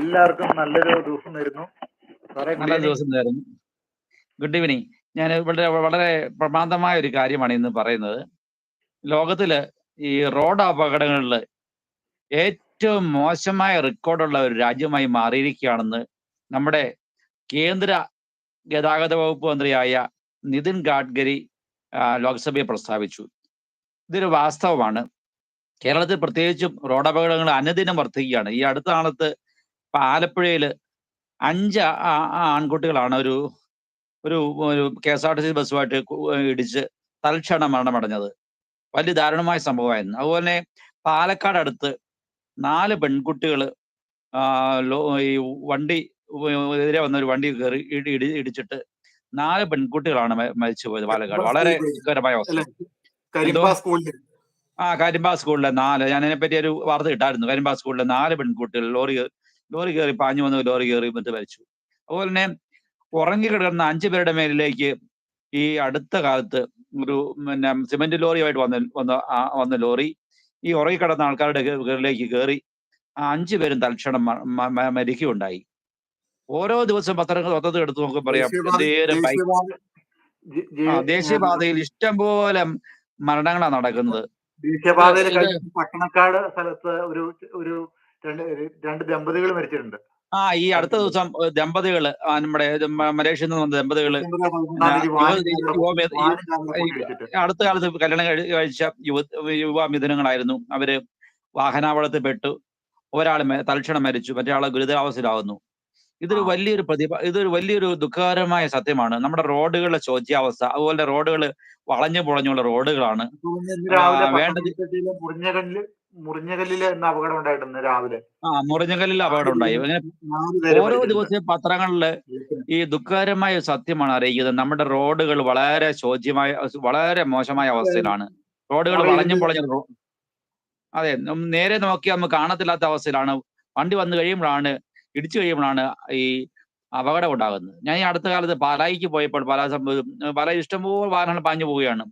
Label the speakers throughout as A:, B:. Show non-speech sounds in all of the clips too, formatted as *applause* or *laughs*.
A: എല്ലാവർക്കും നല്ലൊരു ദിവസം നേരുന്നു.
B: നല്ല ദിവസം നേരുന്നു. ഗുഡ് ഈവനിങ് ഞാൻ വളരെ വളരെ പ്രമാദമായ ഒരു കാര്യമാണ് ഇന്ന് പറയുന്നത്. ലോകത്തിൽ ഈ റോഡ് അപകടങ്ങളിൽ ഏറ്റവും മോശമായ റെക്കോർഡുള്ള ഒരു രാജ്യമായി മാറിയിരിക്കുകയാണെന്ന് നമ്മുടെ കേന്ദ്ര ഗതാഗത വകുപ്പ് മന്ത്രിയായ നിതിൻ ഗാഡ്കരി ലോക്സഭയെ ലോക്സഭയിൽ പ്രസ്താവിച്ചു. ഇതൊരു വാസ്തവമാണ്. കേരളത്തിൽ പ്രത്യേകിച്ചും റോഡ് അപകടങ്ങൾ അനുദിനം വർദ്ധിക്കുകയാണ്. ഈ അടുത്ത കാലത്ത് ഇപ്പൊ ആലപ്പുഴയിൽ അഞ്ച് ആൺകുട്ടികളാണ് ഒരു ഒരു ഒരു K S R T C ബസ്സുമായിട്ട് ഇടിച്ച് തൽക്ഷണം മരണമടഞ്ഞത്. വലിയ ദാരുണമായ സംഭവമായിരുന്നു. അതുപോലെ തന്നെ പാലക്കാട് അടുത്ത് നാല് പെൺകുട്ടികൾ ഈ വണ്ടി എതിരെ വന്ന ഒരു വണ്ടി കയറി ഇടി ഇടി ഇടിച്ചിട്ട് നാല് പെൺകുട്ടികളാണ് മരിച്ചു പോയത് പാലക്കാട്. വളരെ ദുഃഖകരമായ അവസ്ഥ. ആ കരിമ്പാ സ്കൂളിലെ നാല്. ഞാൻ അതിനെപ്പറ്റി ഒരു വാർത്ത കിട്ടായിരുന്നു കരിമ്പാ സ്കൂളിലെ നാല് പെൺകുട്ടികൾ ലോറി ലോറി കയറി പാഞ്ഞു വന്ന് ലോറി കയറി മറ്റു മരിച്ചു. അതുപോലെ തന്നെ ഉറങ്ങി കിടന്ന അഞ്ചു പേരുടെ മേലിലേക്ക് ഈ അടുത്ത കാലത്ത് ഒരു പിന്നെ സിമെന്റ് ലോറിയുമായിട്ട് വന്ന വന്ന വന്ന ലോറി ഈ ഉറങ്ങി കിടന്ന ആൾക്കാരുടെ കയറിലേക്ക് കയറി ആ അഞ്ചു പേരും തൽക്ഷണം മരിക്കുകയുണ്ടായി. ഓരോ ദിവസം പത്രങ്ങൾ പത്രത്തിൽ എടുത്ത് നോക്കുമ്പോൾ പറയാം എന്തേരം ദേശീയപാതയിൽ ഇഷ്ടംപോലെ മരണങ്ങളാണ് നടക്കുന്നത്.
A: ദേശീയപാതയിൽ പട്ടണക്കാട് സ്ഥലത്ത് ഒരു ഒരു രണ്ട് രണ്ട് ദമ്പതികൾ മരിച്ചിട്ടുണ്ട്.
B: ആ ഈ അടുത്ത ദിവസം ദമ്പതികൾ നമ്മുടെ മലേഷ്യയിൽ നിന്ന് വന്ന
A: ദമ്പതികൾ.
B: അടുത്ത കാലത്ത് കല്യാണം കഴിച്ച യുവ യുവ മിഥുനങ്ങളായിരുന്നു. അവർ വാഹനാപകടത്തിൽ പെട്ടു ഒരാൾ തൽക്ഷണം മരിച്ചു. മറ്റേ ആൾ ഗുരുതരാവസ്ഥയിലാവുന്നു. ഇതൊരു. വലിയൊരു പ്രതിഭ ഇതൊരു വലിയൊരു ദുഃഖകരമായ സത്യമാണ്. നമ്മുടെ റോഡുകളുടെ ശോച്യാവസ്ഥ അതുപോലെ റോഡുകൾ വളഞ്ഞു പൊളഞ്ഞുള്ള റോഡുകളാണ്. വേണ്ടത്
A: മുറിഞ്ഞകല്ലിൽ എന്ന അപകടം ഉണ്ടായിട്ടുണ്ട് രാവിലെ.
B: ആ മുറിഞ്ഞകല്ലിൽ അപകടം ഉണ്ടായി. അങ്ങനെ ഓരോ. ദിവസവും പത്രങ്ങളിൽ ഈ ദുഃഖകരമായ സത്യമാണ് അറിയിക്കുന്നത്. നമ്മുടെ റോഡുകൾ വളരെ ശോച്യമായ വളരെ മോശമായ അവസ്ഥയിലാണ്. റോഡുകൾ വളഞ്ഞും പൊളഞ്ഞും അതെ നേരെ നോക്കിയാൽ നമുക്ക് കാണത്തില്ലാത്ത അവസ്ഥയിലാണ്. വണ്ടി വന്നു കഴിയുമ്പോഴാണ് ഇടിച്ചു കഴിയുമ്പോഴാണ് ഈ അപകടം ഉണ്ടാകുന്നത്. ഞാൻ ഈ അടുത്ത കാലത്ത് പാലായിക്ക് പോയപ്പോൾ പല സംഭവം പല ഇഷ്ടംപോലെ വാഹനങ്ങൾ പാഞ്ഞു പോവുകയാണ്.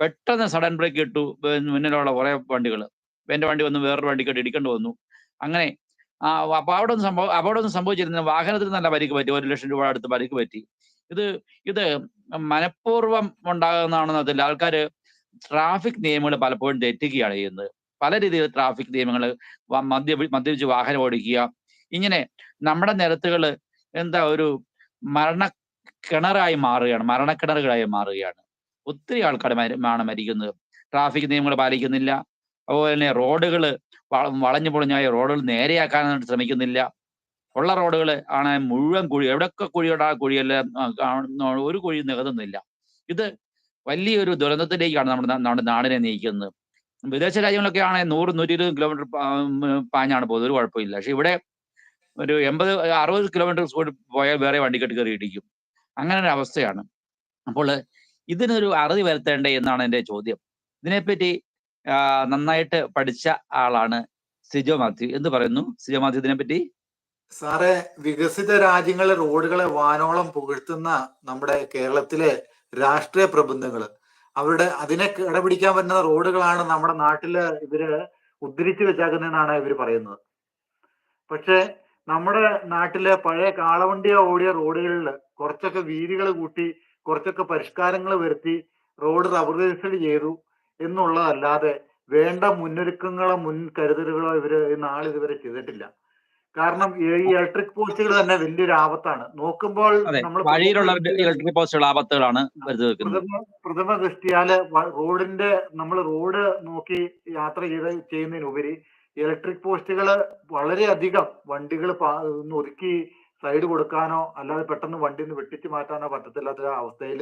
B: പെട്ടെന്ന് സഡൻ ബ്രേക്ക് ഇട്ടു മുന്നിലുള്ള കുറെ വണ്ടികൾ എന്റെ വണ്ടി വന്ന് വേറൊരു വണ്ടിക്കായിട്ട് ഇടിക്കേണ്ടി വന്നു. അങ്ങനെ ആ അപ്പൊ അവിടെ ഒന്നും സംഭവം അവിടെ ഒന്നും സംഭവിച്ചിരുന്ന വാഹനത്തിന് നല്ല പരിക്ക് പറ്റി. ഒരു ലക്ഷം രൂപ അടുത്ത് പരിക്ക് പറ്റി. ഇത് ഇത് മനഃപൂർവം ഉണ്ടാകുന്നതാണെന്ന് അതിൽ ആൾക്കാർ ട്രാഫിക് നിയമങ്ങൾ പലപ്പോഴും തെറ്റുകയാണ് ചെയ്യുന്നത്. പല രീതിയിൽ ട്രാഫിക് നിയമങ്ങൾ മദ്യ മദ്യപിച്ച് വാഹനം ഓടിക്കുക. ഇങ്ങനെ നമ്മുടെ നിരത്തുകൾ എന്താ ഒരു മരണ കിണറായി മാറുകയാണ്. മരണക്കിണറുകളായി മാറുകയാണ്. ഒത്തിരി ആൾക്കാർ ആണ് മരിക്കുന്നത്. ട്രാഫിക് നിയമങ്ങൾ പാലിക്കുന്നില്ല. അതുപോലെ തന്നെ റോഡുകൾ വളഞ്ഞു പൊളിഞ്ഞായ റോഡുകൾ നേരെയാക്കാനായിട്ട് ശ്രമിക്കുന്നില്ല. ഉള്ള റോഡുകൾ ആണ് മുഴുവൻ കുഴി എവിടെയൊക്കെ കുഴിയുടെ ആ കുഴിയെല്ലാം ഒരു കുഴി നികത്തുന്നില്ല. ഇത് വലിയൊരു ദുരന്തത്തിലേക്കാണ് നമ്മുടെ നമ്മുടെ നാടിനെ നയിക്കുന്നത്. വിദേശ രാജ്യങ്ങളൊക്കെ ആണെങ്കിൽ നൂറ് നൂറ്റി ഇരുപത് കിലോമീറ്റർ പാഞ്ഞാണ് പോകുന്നത് ഒരു കുഴപ്പമില്ല. പക്ഷെ ഇവിടെ ഒരു എൺപത് അറുപത് കിലോമീറ്റർ സ്പീഡ് പോയാൽ വേറെ വണ്ടിക്കെട്ട് കയറി ഇടിക്കും. അങ്ങനെ ഒരു അവസ്ഥയാണ്. അപ്പോൾ ഇതിനൊരു അറുതി വരുത്തേണ്ടേ എന്നാണ് എന്റെ ചോദ്യം. ഇതിനെപ്പറ്റി നന്നായിട്ട് പഠിച്ച ആളാണ് സിജോ മാത്യു. എന്ന് പറയുന്നു സിജോ മാത്യു ഇതിനെപ്പറ്റി?
A: സാറേ വികസിത രാജ്യങ്ങളിലെ റോഡുകളെ വാനോളം പുകഴ്ത്തുന്ന നമ്മുടെ കേരളത്തിലെ രാഷ്ട്രീയ പ്രബന്ധങ്ങൾ അവരുടെ അതിനെ കിടപിടിക്കാൻ പറ്റുന്ന റോഡുകളാണ് നമ്മുടെ നാട്ടിൽ ഇവർ ഉദ്ധരിച്ചു വെച്ചാക്കുന്നതെന്നാണ് ഇവർ പറയുന്നത്. പക്ഷെ നമ്മുടെ നാട്ടിലെ പഴയ കാളവണ്ടിയോ ഓടിയ റോഡുകളിൽ കുറച്ചൊക്കെ വീതികൾ കൂട്ടി കുറച്ചൊക്കെ പരിഷ്കാരങ്ങൾ വരുത്തി റോഡ് റബ്ബറൈസ്ഡ് ചെയ്തു. എന്നുള്ളതല്ലാതെ വേണ്ട മുന്നൊരുക്കങ്ങളോ മുൻകരുതലുകളോ ഇവർ ഈ നാളിതുവരെ ചെയ്തിട്ടില്ല. കാരണം ഈ ഇലക്ട്രിക് പോസ്റ്റുകൾ തന്നെ വലിയൊരു ആപത്താണ്. നോക്കുമ്പോൾ നമ്മൾ
B: വഴിയിലുള്ള ഇലക്ട്രിക് പോസ്റ്റുകൾ ആപത്തുകളാണ്
A: പ്രഥമ ദൃഷ്ടിയാൽ റോഡിന്റെ നമ്മൾ റോഡ് നോക്കി യാത്ര ചെയ്ത് ചെയ്യുന്നതിനുപരി ഇലക്ട്രിക് പോസ്റ്റുകൾ വളരെയധികം വണ്ടികൾ ഒതുക്കി സൈഡ് കൊടുക്കാനോ അല്ലാതെ പെട്ടെന്ന് വണ്ടിന്ന് വെട്ടിച്ചു മാറ്റാനോ പറ്റത്തില്ലാത്ത അവസ്ഥയിൽ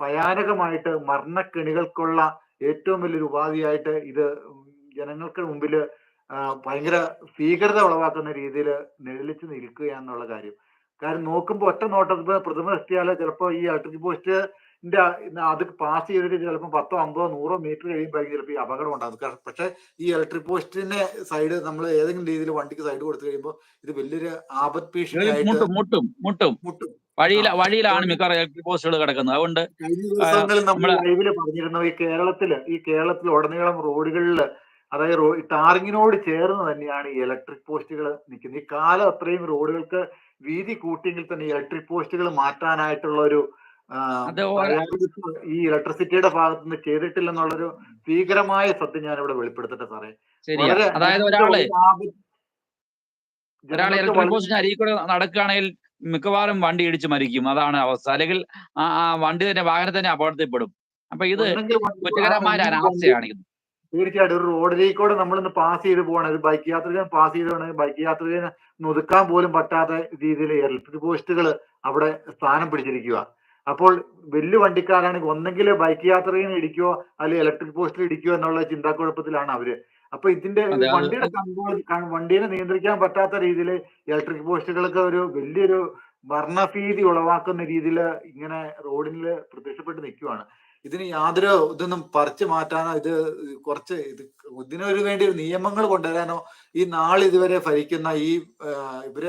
A: ഭയാനകമായിട്ട് മരണക്കെണികൾക്കുള്ള ഏറ്റവും വലിയൊരു ഉപാധിയായിട്ട് ഇത് ജനങ്ങൾക്ക് മുമ്പിൽ ഭയങ്കര ഭീകരത ഉളവാക്കുന്ന രീതിയിൽ നിഴലിച്ച് നിൽക്കുകയാണെന്നുള്ള കാര്യം. കാരണം നോക്കുമ്പോൾ ഒറ്റ നോട്ടത്തിൽ പ്രഥമ എത്തിയാൽ ചിലപ്പോൾ ഈ ഇലക്ട്രിക് പോസ്റ്റിന്റെ അത് പാസ് ചെയ്തിട്ട് ചിലപ്പോൾ പത്തോ അമ്പതോ നൂറോ മീറ്റർ കഴിയുമ്പോഴേക്കും ചിലപ്പോൾ ഈ അപകടം ഉണ്ടാകും പക്ഷെ ഈ ഇലക്ട്രിക് പോസ്റ്റിന്റെ സൈഡ് നമ്മൾ ഏതെങ്കിലും രീതിയിൽ വണ്ടിക്ക് സൈഡ് കൊടുത്തു കഴിയുമ്പോൾ ഇത് വലിയൊരു ആപത് ഭീഷണിയായിട്ട്
B: മുട്ടും മുട്ടും. മുട്ടും. വഴിയില വഴിയിലാണ് മിക്കവാറും ഇലക്ട്രിക് പോസ്റ്റുകൾ കിടക്കുന്നത്. അതുകൊണ്ട്
A: നമ്മൾ ലൈവിൽ പറഞ്ഞിരുന്നു ഈ കേരളത്തിൽ ഈ കേരളത്തിൽ ഉടനീളം റോഡുകളിൽ അതായത് ടാറിങ്ങിനോട് ചേർന്ന് തന്നെയാണ് ഈ ഇലക്ട്രിക് പോസ്റ്റുകൾ നിൽക്കുന്നത്. ഈ കാലം അത്രയും റോഡുകൾക്ക് വീതി കൂട്ടിയെങ്കിൽ തന്നെ ഇലക്ട്രിക് പോസ്റ്റുകൾ മാറ്റാനായിട്ടുള്ള ഒരു ഈ ഇലക്ട്രിസിറ്റിയുടെ ഭാഗത്ത് നിന്ന് ചെയ്തിട്ടില്ലെന്നുള്ളൊരു ഭീകരമായ സത്യം ഞാൻ ഇവിടെ വെളിപ്പെടുത്തട്ടെ സാറേ.
B: അതായത് ഒരാളെ ഒരാൾ
A: ഒരാൾ
B: ഇലക്ട്രിക് പോസ്റ്റിന് അരികിൽ കൂടെ നടക്കുകയാണെങ്കിൽ മിക്കവാറും വണ്ടി ഇടിച്ച് മരിക്കും. അതാണ് അവസ്ഥ. അല്ലെങ്കിൽ ആ വണ്ടി തന്നെ വാഹനം തന്നെ അപകടത്തിൽപ്പെടും. അപ്പൊ ഇത് കുറ്റകരമായ ഒരു ഇത്
A: തീർച്ചയായിട്ടും ഒരു റോഡിലേക്ക് കൂടെ നമ്മളിന്ന് പാസ് ചെയ്ത് പോകണം ഒരു ബൈക്ക് യാത്രികൻ പാസ് ചെയ്ത് പോകണം ബൈക്ക് യാത്രികന് ഒതുക്കാൻ പോലും പറ്റാത്ത രീതിയിൽ ഇലക്ട്രിക് പോസ്റ്റുകൾ അവിടെ സ്ഥാനം പിടിച്ചിരിക്കുക. അപ്പോൾ വലിയ വണ്ടിക്കാരാണെങ്കിൽ ഒന്നെങ്കിൽ ബൈക്ക് യാത്രികനെ ഇടിക്കുകയോ അല്ലെങ്കിൽ ഇലക്ട്രിക് പോസ്റ്റിൽ ഇടിക്കുകയോ എന്നുള്ള ചിന്താക്കുഴപ്പത്തിലാണ് അവർ. അപ്പൊ ഇതിന്റെ വണ്ടിയുടെ കൺട്രോൾ വണ്ടിയെ നിയന്ത്രിക്കാൻ പറ്റാത്ത രീതിയിൽ ഇലക്ട്രിക് പോസ്റ്റുകളൊക്കെ ഒരു വലിയൊരു വർണഭീതി ഉളവാക്കുന്ന രീതിയിൽ ഇങ്ങനെ റോഡിൽ പ്രത്യക്ഷപ്പെട്ട് നിൽക്കുവാണ് ഇതിന് യാതൊരു ഇതൊന്നും പറിച്ചു മാറ്റാനോ ഇത് കുറച്ച് ഇത് ഇതിനൊരു വേണ്ടി നിയമങ്ങൾ കൊണ്ടുവരാനോ ഈ നാളെ ഇതുവരെ ഭരിക്കുന്ന ഈ ഇവർ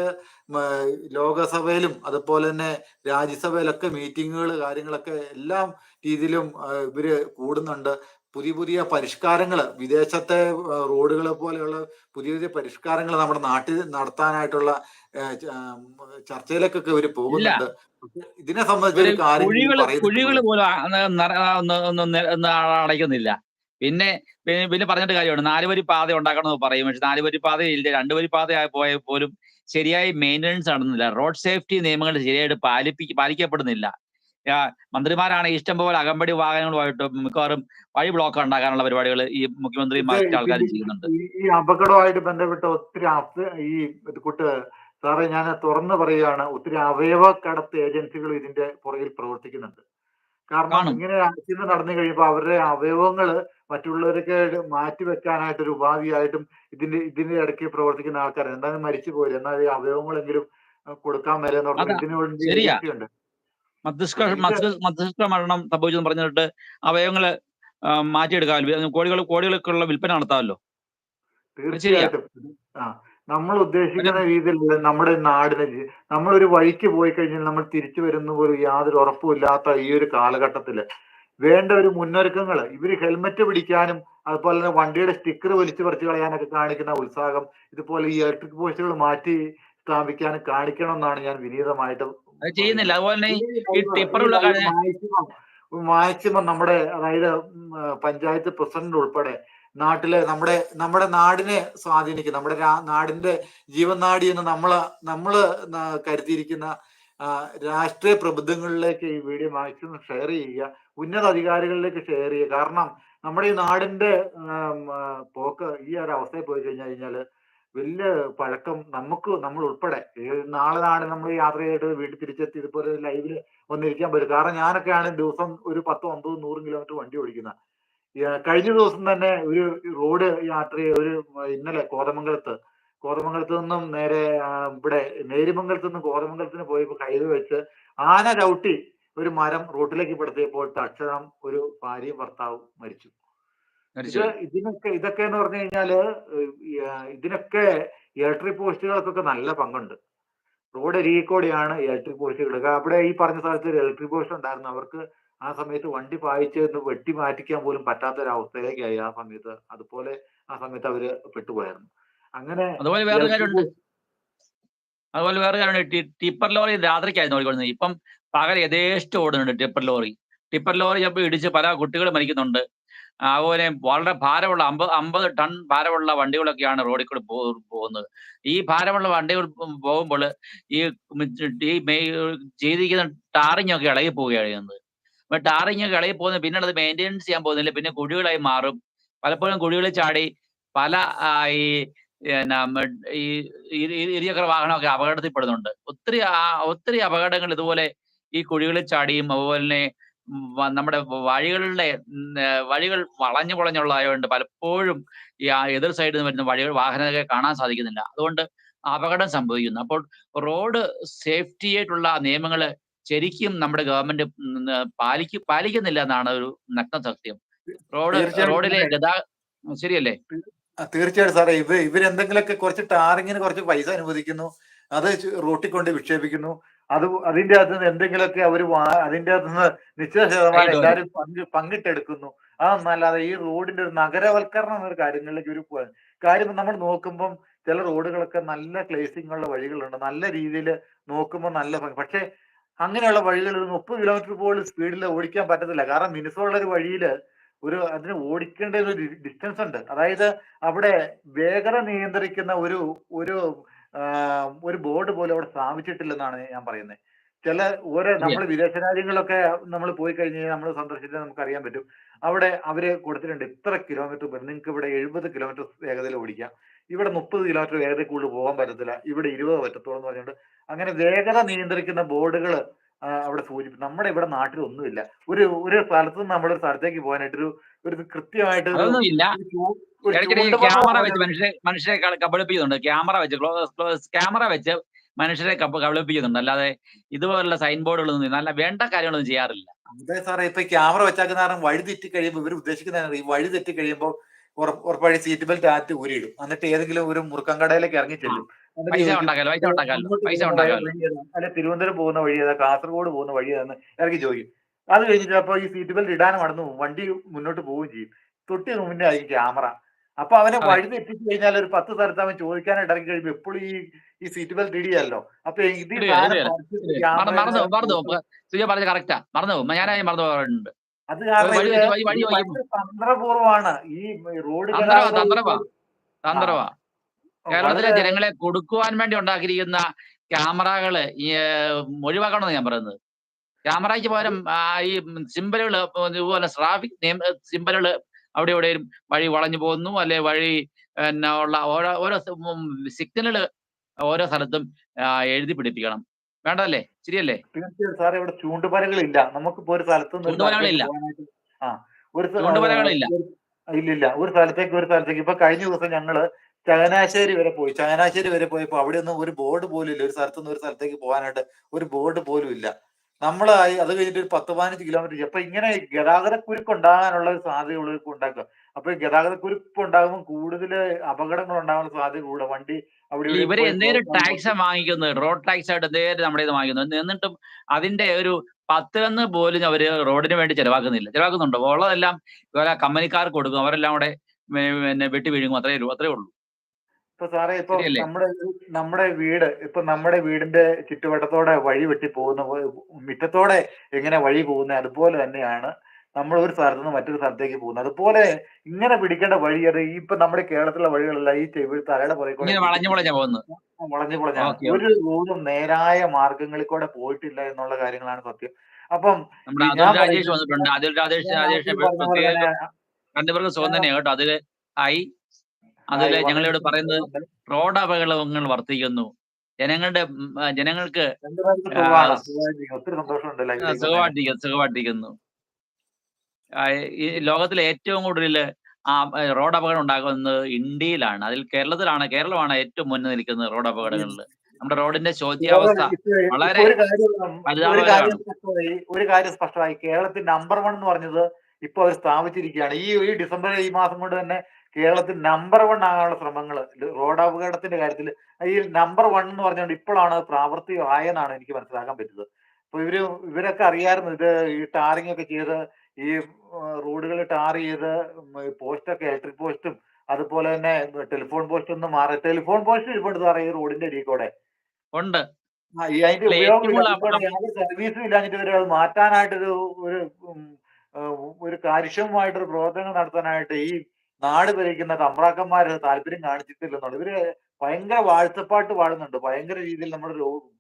A: ലോകസഭയിലും അതുപോലെ തന്നെ രാജ്യസഭയിലൊക്കെ മീറ്റിങ്ങുകൾ കാര്യങ്ങളൊക്കെ എല്ലാം രീതിയിലും ഇവർ കൂടുന്നുണ്ട്. പുതിയ പുതിയ പരിഷ്കാരങ്ങൾ വിദേശത്തെ റോഡുകളെ പോലെയുള്ള പുതിയ പുതിയ പരിഷ്കാരങ്ങൾ നമ്മുടെ നാട്ടിൽ നടത്താനായിട്ടുള്ള ചർച്ചയിലേക്കൊക്കെ ഇവർ പോകുന്നുണ്ട്. ഇതിനെ സംബന്ധിച്ച്
B: കുഴികൾ. പോലും അടയ്ക്കുന്നില്ല. പിന്നെ പിന്നെ പറഞ്ഞിട്ട് കാര്യമാണ് നാലുവരി പാത ഉണ്ടാക്കണമെന്ന് പറയും. പക്ഷെ നാലുവരി പാതയില്ല ഇല്ല. രണ്ടുവരി പാത പോയ പോലും ശരിയായി മെയിന്റനൻസ് നടന്നില്ല. റോഡ് സേഫ്റ്റി നിയമങ്ങൾ ശരിയായിട്ട് പാലിപ്പി പാലിക്കപ്പെടുന്നില്ല. മന്ത്രിമാരാണ് ഇഷ്ടം പോലെ അകമ്പടി വാഹനങ്ങളുമായിട്ട് മിക്കവാറും വഴി ബ്ലോക്ക് ഉണ്ടാക്കാനുള്ള പരിപാടികൾ ഈ മുഖ്യമന്ത്രിയും
A: ഇത്
B: മറ്റു ആൾക്കാരും ചെയ്യുന്നുണ്ട്.
A: ഈ അപകടവുമായിട്ട് ബന്ധപ്പെട്ട ഒത്തിരി ഈ കൂട്ട് സാറേ ഞാൻ തുറന്നു പറയുകയാണ് ഒത്തിരി അവയവ കടത്ത് ഏജൻസികൾ ഇതിന്റെ പുറകിൽ പ്രവർത്തിക്കുന്നുണ്ട്. കാരണം. ഇങ്ങനെ ആക്സിഡന്റ് നടന്നു കഴിയുമ്പോൾ അവരുടെ അവയവങ്ങൾ മറ്റുള്ളവരൊക്കെ മാറ്റി വെക്കാനായിട്ട് ഒരു ഉപാധിയായിട്ടും ഇതിന്റെ ഇതിന്റെ ഇടയ്ക്ക് പ്രവർത്തിക്കുന്ന ആൾക്കാർ എന്തായാലും മരിച്ചു പോയില്ല എന്നാൽ ഈ അവയവങ്ങളെങ്കിലും കൊടുക്കാൻ മേലെന്ന് വേണ്ടി അതാ,
B: മസ്തിഷ്ക
A: ഇത്
B: മസ്തിഷ്ക മരണം സംഭവിച്ചെന്ന് പറഞ്ഞിട്ട് അവയവങ്ങളെ മാറ്റിയെടുക്കാൻ കോടികൾ കോടികൾക്കുള്ള വിൽപ്പന നടത്താമല്ലോ.
A: തീർച്ചയായിട്ടും. നമ്മൾ ഉദ്ദേശിക്കുന്ന രീതിയിൽ നമ്മുടെ നാടിന് നമ്മൾ ഒരു വഴിക്ക് പോയി കഴിഞ്ഞാൽ നമ്മൾ തിരിച്ചു വരുന്ന പോലും യാതൊരു ഉറപ്പുമില്ലാത്ത ഈ ഒരു കാലഘട്ടത്തിൽ. വേണ്ട ഒരു മുന്നൊരുക്കങ്ങൾ ഇവർ ഹെൽമെറ്റ് പിടിക്കാനും അതുപോലെ തന്നെ വണ്ടിയുടെ സ്റ്റിക്കർ വലിച്ചു പറിച്ചു കളയാനൊക്കെ കാണിക്കുന്ന ഉത്സാഹം ഇതുപോലെ ഈ ഇലക്ട്രിക് പോസ്റ്റുകൾ മാറ്റി സ്ഥാപിക്കാനും കാണിക്കണം എന്നാണ് ഞാൻ വിനീതമായിട്ട്
B: അത് ചെയ്യുന്നില്ല. അതുപോലെ തന്നെ ഈ ടിപ്പറുള്ള കാര്യം
A: മാക്സിമം നമ്മുടെ അതായത് പഞ്ചായത്ത് പ്രസിഡന്റ് ഉൾപ്പെടെ നാട്ടിലെ നമ്മുടെ നമ്മുടെ നാടിനെ സ്വാധീനിക്കുന്ന നമ്മുടെ നാടിന്റെ ജീവനാടി എന്ന് നമ്മൾ നമ്മൾ കരുതിയിരിക്കുന്ന രാഷ്ട്രീയ പ്രബുദ്ധങ്ങളിലേക്ക് ഈ വീഡിയോ മാക്സിമം ഷെയർ ചെയ്യുക ഉന്നത അധികാരികളിലേക്ക് ഷെയർ ചെയ്യുക. കാരണം നമ്മുടെ ഈ നാടിന്റെ പോക്ക് ഈ ഒരു അവസ്ഥയിൽ പോയി കഴിഞ്ഞു കഴിഞ്ഞാൽ വലിയ പഴക്കം നമുക്ക് നമ്മൾ ഉൾപ്പെടെ. നാളെ നാളെ നമ്മൾ യാത്ര ചെയ്തിട്ട് വീട്ടിൽ തിരിച്ചെത്തി ഇതുപോലെ ലൈവിൽ വന്നിരിക്കാൻ പറ്റും. കാരണം ഞാനൊക്കെയാണ് ദിവസം ഒരു പത്തോ അമ്പതോ നൂറും കിലോമീറ്റർ വണ്ടി ഓടിക്കുന്ന. കഴിഞ്ഞ ദിവസം തന്നെ ഒരു റോഡ് യാത്ര ഒരു ഇന്നലെ കോതമംഗലത്ത്. കോതമംഗലത്ത് നിന്നും നേരെ ഇവിടെ നേരിമംഗലത്ത് നിന്ന് കോതമംഗലത്തിന് പോയപ്പോൾ കയ്യിൽ വെച്ച് ആന ചവിട്ടി ഒരു മരം റോട്ടിലേക്ക് പെടുത്തിയപ്പോൾ തക്ഷണം ഒരു ഭാര്യയും ഭർത്താവും മരിച്ചു. ഇത് ഇതിനൊക്കെ ഇതൊക്കെ എന്ന് പറഞ്ഞു കഴിഞ്ഞാൽ ഇതിനൊക്കെ ഇലക്ട്രിക് പോസ്റ്റുകൾക്കൊക്കെ നല്ല പങ്കുണ്ട്. റോഡ് അരികിക്കൂടെയാണ് ഇലക്ട്രിക് പോസ്റ്റുകൾ അവിടെ ഈ പറഞ്ഞ സ്ഥലത്ത് ഒരു ഇലക്ട്രിക് പോസ്റ്റ് ഉണ്ടായിരുന്നു. അവർക്ക് ആ സമയത്ത് വണ്ടി പായിച്ച് വെട്ടി മാറ്റിക്കാൻ പോലും പറ്റാത്ത ഒരു അവസ്ഥയിലേക്കായി ആ സമയത്ത്. അതുപോലെ ആ സമയത്ത് അവർ പെട്ടുപോയായിരുന്നു. അങ്ങനെ
B: അതുപോലെ
A: വേറെ
B: കാര്യമുണ്ട്. അതുപോലെ വേറെ കാര്യമുണ്ട്. ടിപ്പർ ലോറി രാത്രിക്കായിരുന്നു ഇപ്പം പകൽ യഥേഷ്ടം ഓടുന്നുണ്ട് ടിപ്പർ ലോറി. ടിപ്പർ ലോറി ചിലപ്പോൾ ഇടിച്ച് പല കുട്ടികൾ മരിക്കുന്നുണ്ട്. അതുപോലെ വളരെ ഭാരമുള്ള അമ്പത് അമ്പത് ടൺ ഭാരമുള്ള വണ്ടികളൊക്കെയാണ് റോഡിൽ കൂടെ പോകുന്നത്. ഈ ഭാരമുള്ള വണ്ടികൾ പോകുമ്പോൾ ഈ ഈ ചെയ്തിരിക്കുന്ന ടാറിങ് ഒക്കെ ഇളകി പോവുകയാണ് ചെയ്യുന്നത്. അപ്പൊ ടാറിങ് ഒക്കെ ഇളകി പോകുന്നത് പിന്നെ അത് മെയിന്റെനൻസ് ചെയ്യാൻ പോകുന്നില്ല. പിന്നെ കുഴികളായി മാറും. പലപ്പോഴും കുഴികളിൽ ചാടി പല ഈ ഈ ഇരു- ഇരു- ഇരുചക്ര വാഹനമൊക്കെ അപകടത്തിൽപ്പെടുന്നുണ്ട്. ഒത്തിരി ഒത്തിരി അപകടങ്ങൾ ഇതുപോലെ ഈ കുഴികളിൽ ചാടിയും അതുപോലെ തന്നെ നമ്മുടെ വഴികളുടെ വഴികൾ വളഞ്ഞു പൊളഞ്ഞുള്ളതായതുകൊണ്ട് പലപ്പോഴും ഈ എതിർ സൈഡിൽ നിന്ന് വരുന്ന വഴികൾ വാഹനങ്ങളെ കാണാൻ സാധിക്കുന്നില്ല. അതുകൊണ്ട് അപകടം സംഭവിക്കുന്നു. അപ്പോൾ റോഡ് സേഫ്റ്റി ആയിട്ടുള്ള നിയമങ്ങൾ ശരിക്കും നമ്മുടെ ഗവൺമെന്റ് പാലിക്ക പാലിക്കുന്നില്ല എന്നാണ് ഒരു നഗ്ന സത്യം. റോഡ് റോഡിലെ ഗതാ ശരിയല്ലേ?
A: തീർച്ചയായിട്ടും സാറേ. ഇവ ഇവരെന്തെങ്കിലുമൊക്കെ കുറച്ച് ടാറിങ്ങിന് കുറച്ച് പൈസ അനുവദിക്കുന്നു. അത് റോട്ടിൽ കൊണ്ട് വിക്ഷേപിക്കുന്നു. അത് അതിന്റെ അകത്ത് നിന്ന് എന്തെങ്കിലുമൊക്കെ അവർ അതിന്റെ അകത്ത് നിന്ന് നിശ്ചിത ശതമാനം എല്ലാവരും പങ്ക് പങ്കിട്ടെടുക്കുന്നു. അതൊന്നല്ലാതെ ഈ റോഡിന്റെ ഒരു നഗരവൽക്കരണം എന്നൊരു കാര്യങ്ങളിലേക്ക് ഒരു കാര്യം നമ്മൾ നോക്കുമ്പം ചില റോഡുകളൊക്കെ നല്ല ക്ലേസിംഗ് ഉള്ള വഴികളുണ്ട്. നല്ല രീതിയിൽ നോക്കുമ്പോൾ നല്ല പക്ഷേ അങ്ങനെയുള്ള വഴികളിൽ ഒരു മുപ്പത് കിലോമീറ്റർ പോലും സ്പീഡിൽ ഓടിക്കാൻ പറ്റത്തില്ല. കാരണം മിനുസമുള്ള ഒരു വഴിയിൽ ഒരു അതിന് ഓടിക്കേണ്ട ഒരു ഡിസ്റ്റൻസ് ഉണ്ട്. അതായത് അവിടെ വേഗത നിയന്ത്രിക്കുന്ന ഒരു ഒരു ഒരു ബോർഡ് പോലും അവിടെ സ്ഥാപിച്ചിട്ടില്ലെന്നാണ് ഞാൻ പറയുന്നത് ചില ഓരോ നമ്മൾ വിദേശ രാജ്യങ്ങളിലൊക്കെ നമ്മൾ പോയി കഴിഞ്ഞ് കഴിഞ്ഞാൽ നമ്മൾ സന്ദർശിച്ചാൽ നമുക്ക് അറിയാൻ പറ്റും. അവിടെ അവർ കൊടുത്തിട്ടുണ്ട് ഇത്ര കിലോമീറ്റർ നിങ്ങൾക്ക് ഇവിടെ എഴുപത് കിലോമീറ്റർ വേഗതയിൽ ഓടിക്കാം. ഇവിടെ മുപ്പത് കിലോമീറ്റർ വേഗതയിൽ കൂടുതൽ പോകാൻ പറ്റത്തില്ല. ഇവിടെ ഇരുപത് പറ്റത്തോളം എന്ന് പറഞ്ഞുകൊണ്ട് അങ്ങനെ വേഗത നിയന്ത്രിക്കുന്ന ബോർഡുകൾ അവിടെ സൂചിപ്പിക്കും നമ്മുടെ ഇവിടെ നാട്ടിൽ ഒന്നുമില്ല ഒരു ഒരു സ്ഥലത്ത് നിന്ന് നമ്മളൊരു സ്ഥലത്തേക്ക് പോകാനായിട്ട് ഒരു ഒരു കൃത്യമായിട്ട്
B: ക്യാമറ വെച്ച് മനുഷ്യരെ മനുഷ്യരെ കബളിപ്പിക്കുന്നുണ്ട്. ക്യാമറ വെച്ച് ക്യാമറ വെച്ച് മനുഷ്യരെ കബളിപ്പിക്കുന്നുണ്ട്. അല്ലാതെ ഇതുപോലുള്ള സൈൻ ബോർഡുകളൊന്നും നല്ല വേണ്ട കാര്യങ്ങളൊന്നും ചെയ്യാറില്ല.
A: അതെ സാറേ ഇപ്പൊ ക്യാമറ വെച്ചാക്കുന്ന കാരണം വഴി തെറ്റി കഴിയുമ്പോൾ ഇവർ ഉദ്ദേശിക്കുന്ന ഈ വഴി തെറ്റി കഴിയുമ്പോൾ ഉറപ്പായി സീറ്റ് ബെൽറ്റ് ആറ്റ് ഊരിയിടും. എന്നിട്ട് ഏതെങ്കിലും ഒരു മുറുക്കം കടയിലേക്ക് ഇറങ്ങി ചെല്ലും? അല്ലെ തിരുവനന്തപുരം പോകുന്ന വഴി ഏതാ? കാസർഗോഡ് പോകുന്ന വഴി ഏതാന്ന് ഇറങ്ങി ചോദിക്കും. അത് കഴിഞ്ഞിട്ട് അപ്പൊ ഈ സീറ്റ് ബെൽറ്റ് ഇടാൻ മടന്നു പോകും. വണ്ടി മുന്നോട്ട് പോവുകയും ചെയ്യും. തൊട്ടി മുന്നേ ആയി ക്യാമറ. അപ്പൊ അവനെ. വഴി തെറ്റിച്ചു കഴിഞ്ഞാൽ ഒരു പത്ത് സ്ഥലത്ത് അവൻ ചോദിക്കാനായിട്ട് ഇറങ്ങി കഴിയുമ്പോൾ എപ്പോഴും ഈ ഈ സീറ്റ് ബെൽറ്റ് ഇടിയല്ലോ അപ്പൊ ഇത്
B: പറഞ്ഞ കറക്റ്റാ മറന്നു മറന്നു
A: അത് കാരണം തന്ത്രപൂർവമാണ്. ഈ റോഡ്
B: തന്ത്രവാ കേരളത്തിലെ ജനങ്ങളെ കൊടുക്കുവാൻ വേണ്ടി ഉണ്ടാക്കിയിരിക്കുന്ന ക്യാമറകൾ ഒഴിവാക്കണമെന്ന് ഞാൻ പറയുന്നത്. ക്യാമറയ്ക്ക് പകരം ഈ സിമ്പലുകൾ ഇതുപോലെ ട്രാഫിക് സിമ്പലുകൾ അവിടെ എവിടെയും വഴി വളഞ്ഞു പോകുന്നു. അല്ലെ വഴി പിന്നെ ഉള്ള ഓരോ ഓരോ സിഗ്നലുകൾ ഓരോ സ്ഥലത്തും എഴുതി പിടിപ്പിക്കണം. വേണ്ടല്ലേ ശരിയല്ലേ?
A: തീർച്ചയായും സാറേ ഇവിടെ ചൂണ്ടുപലകളില്ല നമുക്കിപ്പോ ഒരു സ്ഥലത്ത്. ഒരു- ഇല്ലില്ല. ഒരു സ്ഥലത്തേക്ക് ഒരു സ്ഥലത്തേക്ക്. ഇപ്പൊ കഴിഞ്ഞ ദിവസം ഞങ്ങൾ ചങ്ങനാശ്ശേരി വരെ പോയി. ചങ്ങനാശ്ശേരി വരെ പോയപ്പോ അവിടെ ഒന്നും ഒരു ബോർഡ് പോലും ഇല്ല. ഒരു സ്ഥലത്തുനിന്ന് ഒരു സ്ഥലത്തേക്ക് പോകാനായിട്ട് ഒരു ബോർഡ് പോലും ഇല്ല. നമ്മൾ ആയി അത് കഴിഞ്ഞിട്ട് ഒരു പത്ത് പതിനഞ്ച് കിലോമീറ്റർ അപ്പൊ ഇങ്ങനെ ഗതാഗത കുരുക്ക് ഉണ്ടാകാനുള്ള ഒരു സാധ്യതകൾ ഉണ്ടാക്കുക. അപ്പൊ ഗതാഗത കുരുക്ക് ഉണ്ടാകുമ്പോൾ കൂടുതൽ അപകടങ്ങൾ ഉണ്ടാകാനുള്ള സാധ്യത കൂടുതൽ വണ്ടി അവിടെ
B: ഇവർ
A: ഇവർ ആകുമ്പോൾ
B: ടാക്സ് വാങ്ങിക്കുന്നത് റോഡ് ടാക്സ് ആയിട്ട് എന്തെങ്കിലും നമ്മുടെ ഇത് വാങ്ങിക്കുന്നത് എന്നിട്ടും അതിന്റെ ഒരു പത്തിലൊന്ന് പോലും അവർ റോഡിന് വേണ്ടി ചെലവാക്കുന്നില്ല. ചെലവാക്കുന്നുണ്ടോ. ഉള്ളതെല്ലാം കമ്പനിക്കാർക്ക് കൊടുക്കും. അവരെല്ലാം അവിടെ പിന്നെ വെട്ടി വീഴും അത്രേ ഉള്ളൂ. അത്രേ ഉള്ളൂ.
A: ഇപ്പൊ സാറേ ഇപ്പൊ നമ്മുടെ നമ്മുടെ വീട് ഇപ്പൊ നമ്മുടെ വീടിന്റെ ചുറ്റുവട്ടത്തോടെ വഴി വെട്ടി പോകുന്ന മിറ്റത്തോടെ എങ്ങനെ വഴി പോകുന്ന അതുപോലെ തന്നെയാണ് നമ്മൾ ഒരു സ്ഥലത്ത് നിന്ന് മറ്റൊരു സ്ഥലത്തേക്ക് പോകുന്നത്. അതുപോലെ ഇങ്ങനെ പിടിക്കേണ്ട വഴി അത് ഈ ഇപ്പൊ നമ്മുടെ കേരളത്തിലെ വഴികളല്ല ഈ ചെവി തലയുടെ പുറകെ
B: വളഞ്ഞു പൊളഞ്ഞ
A: വളഞ്ഞു ഒരു റോഡും നേരായ മാർഗങ്ങളിൽ കൂടെ പോയിട്ടില്ല എന്നുള്ള കാര്യങ്ങളാണ് സത്യം. അപ്പം
B: രാജേഷ് വന്നിട്ടുണ്ട്. അതുൽ രാജേഷ് രണ്ടുപേർക്ക് സുഖം തന്നെയാണ് കേട്ടോ. അതിൽ ആയി
A: ഞങ്ങൾ
B: ഞങ്ങളിവിടെ പറയുന്നത് റോഡ് അപകടങ്ങൾ വർദ്ധിക്കുന്നു. ജനങ്ങളുടെ ജനങ്ങൾക്ക് സുഖമായിട്ടിരിക്കുന്നു. ആ, ഈ ലോകത്തിലെ ഏറ്റവും കൂടുതൽ ആ റോഡ് അപകടം ഉണ്ടാകുന്നത് ഇന്ത്യയിലാണ്. അതിൽ കേരളത്തിലാണ്. കേരളമാണ് ഏറ്റവും മുന്നിൽ നിൽക്കുന്നത് റോഡ് അപകടങ്ങളിൽ. നമ്മുടെ റോഡിന്റെ
A: ഇപ്പൊ
B: വളരെ
A: ഒരു കാര്യം സ്പഷ്ടമായി കേരളത്തിൽ നമ്പർ വൺ എന്ന് പറഞ്ഞത് ഇപ്പൊ അവർ സ്ഥാപിച്ചിരിക്കുകയാണ്. ഈ ഈ ഡിസംബർ ഈ മാസം കൊണ്ട് തന്നെ കേരളത്തിൽ നമ്പർ വൺ ആകാനുള്ള ശ്രമങ്ങൾ റോഡ് അപകടത്തിന്റെ കാര്യത്തിൽ ഈ നമ്പർ വൺ എന്ന് പറഞ്ഞുകൊണ്ട് ഇപ്പോഴാണ് പ്രാവർത്തികമായെന്നാണ് എനിക്ക് മനസ്സിലാക്കാൻ പറ്റുന്നത്. അപ്പൊ ഇവർ ഇവരൊക്കെ അറിയാമായിരുന്നു ഇത് ഈ ടാറിംഗ് ഒക്കെ ചെയ്ത് ഈ റോഡുകൾ ടാർ ചെയ്ത് പോസ്റ്റൊക്കെ ഇലക്ട്രിക് പോസ്റ്റും അതുപോലെ തന്നെ ടെലിഫോൺ പോസ്റ്റ് ഒന്നും മാറി ടെലിഫോൺ പോസ്റ്റ് ഇരിപ്പുണ്ട് സാറേ ഈ റോഡിന്റെ അടിയിൽ കൂടെ
B: ഉണ്ട്
A: അതിന്റെ ഉപയോഗം സർവീസും ഇല്ലാഞ്ഞിട്ട് ഇവർ അത് മാറ്റാനായിട്ടൊരു ഒരു ഒരു കാര്യക്ഷമമായിട്ടൊരു പ്രവർത്തനം നടത്താനായിട്ട് ഈ നാട് ഭരിക്കുന്ന തമ്പ്രാക്കന്മാർ താല്പര്യം കാണിച്ചിട്ടില്ലെന്നുള്ളു. ഇവർ ഭയങ്കര വാഴ്ചപ്പാട്ട് വാഴുന്നുണ്ട് ഭയങ്കര രീതിയിൽ നമ്മുടെ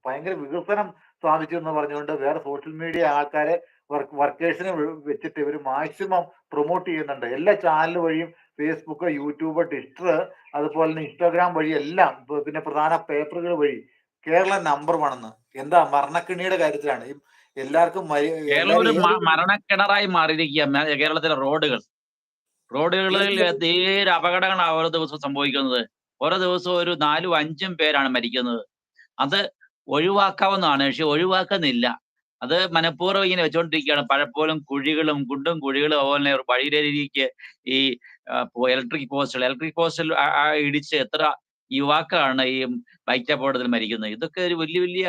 A: ഭയങ്കര വികസനം സാധിച്ചു എന്ന് പറഞ്ഞുകൊണ്ട് വേറെ സോഷ്യൽ മീഡിയ ആൾക്കാരെ വർക്ക് വർക്കേഴ്സിനെ വെച്ചിട്ട് ഇവർ മാക്സിമം പ്രൊമോട്ട് ചെയ്യുന്നുണ്ട്. എല്ലാ ചാനൽ വഴിയും ഫേസ്ബുക്ക് യൂട്യൂബ് ട്വിറ്റർ അതുപോലെ തന്നെ ഇൻസ്റ്റാഗ്രാം വഴി എല്ലാം പിന്നെ പ്രധാന പേപ്പറുകൾ വഴി കേരളം നമ്പർ വൺ എന്ന്. എന്താ മരണക്കിണിയുടെ കാര്യത്തിലാണ്. എല്ലാവർക്കും
B: മരണക്കിണറായി മാറിയിരിക്കുക കേരളത്തിലെ റോഡുകൾ റോഡുകളിൽ. തീരെ അപകടങ്ങളാണ് ഓരോ ദിവസവും സംഭവിക്കുന്നത്. ഓരോ ദിവസവും ഒരു നാലും അഞ്ചും പേരാണ് മരിക്കുന്നത്. അത് ഒഴിവാക്കാവുന്നതാണ് പക്ഷെ ഒഴിവാക്കുന്നില്ല. അത് മനഃപൂർവം ഇങ്ങനെ വെച്ചുകൊണ്ടിരിക്കുകയാണ് പലപ്പോഴും കുഴികളും കുണ്ടും കുഴികളും അതുപോലെ തന്നെ വഴിയിലേക്ക് ഈ ഇലക്ട്രിക് പോസ്റ്റുകൾ ഇലക്ട്രിക് പോസ്റ്റിൽ ഇടിച്ച് എത്ര യുവാക്കളാണ് ഈ ബൈക്ക് അപകടത്തിൽ മരിക്കുന്നത്. ഇതൊക്കെ ഒരു വലിയ വലിയ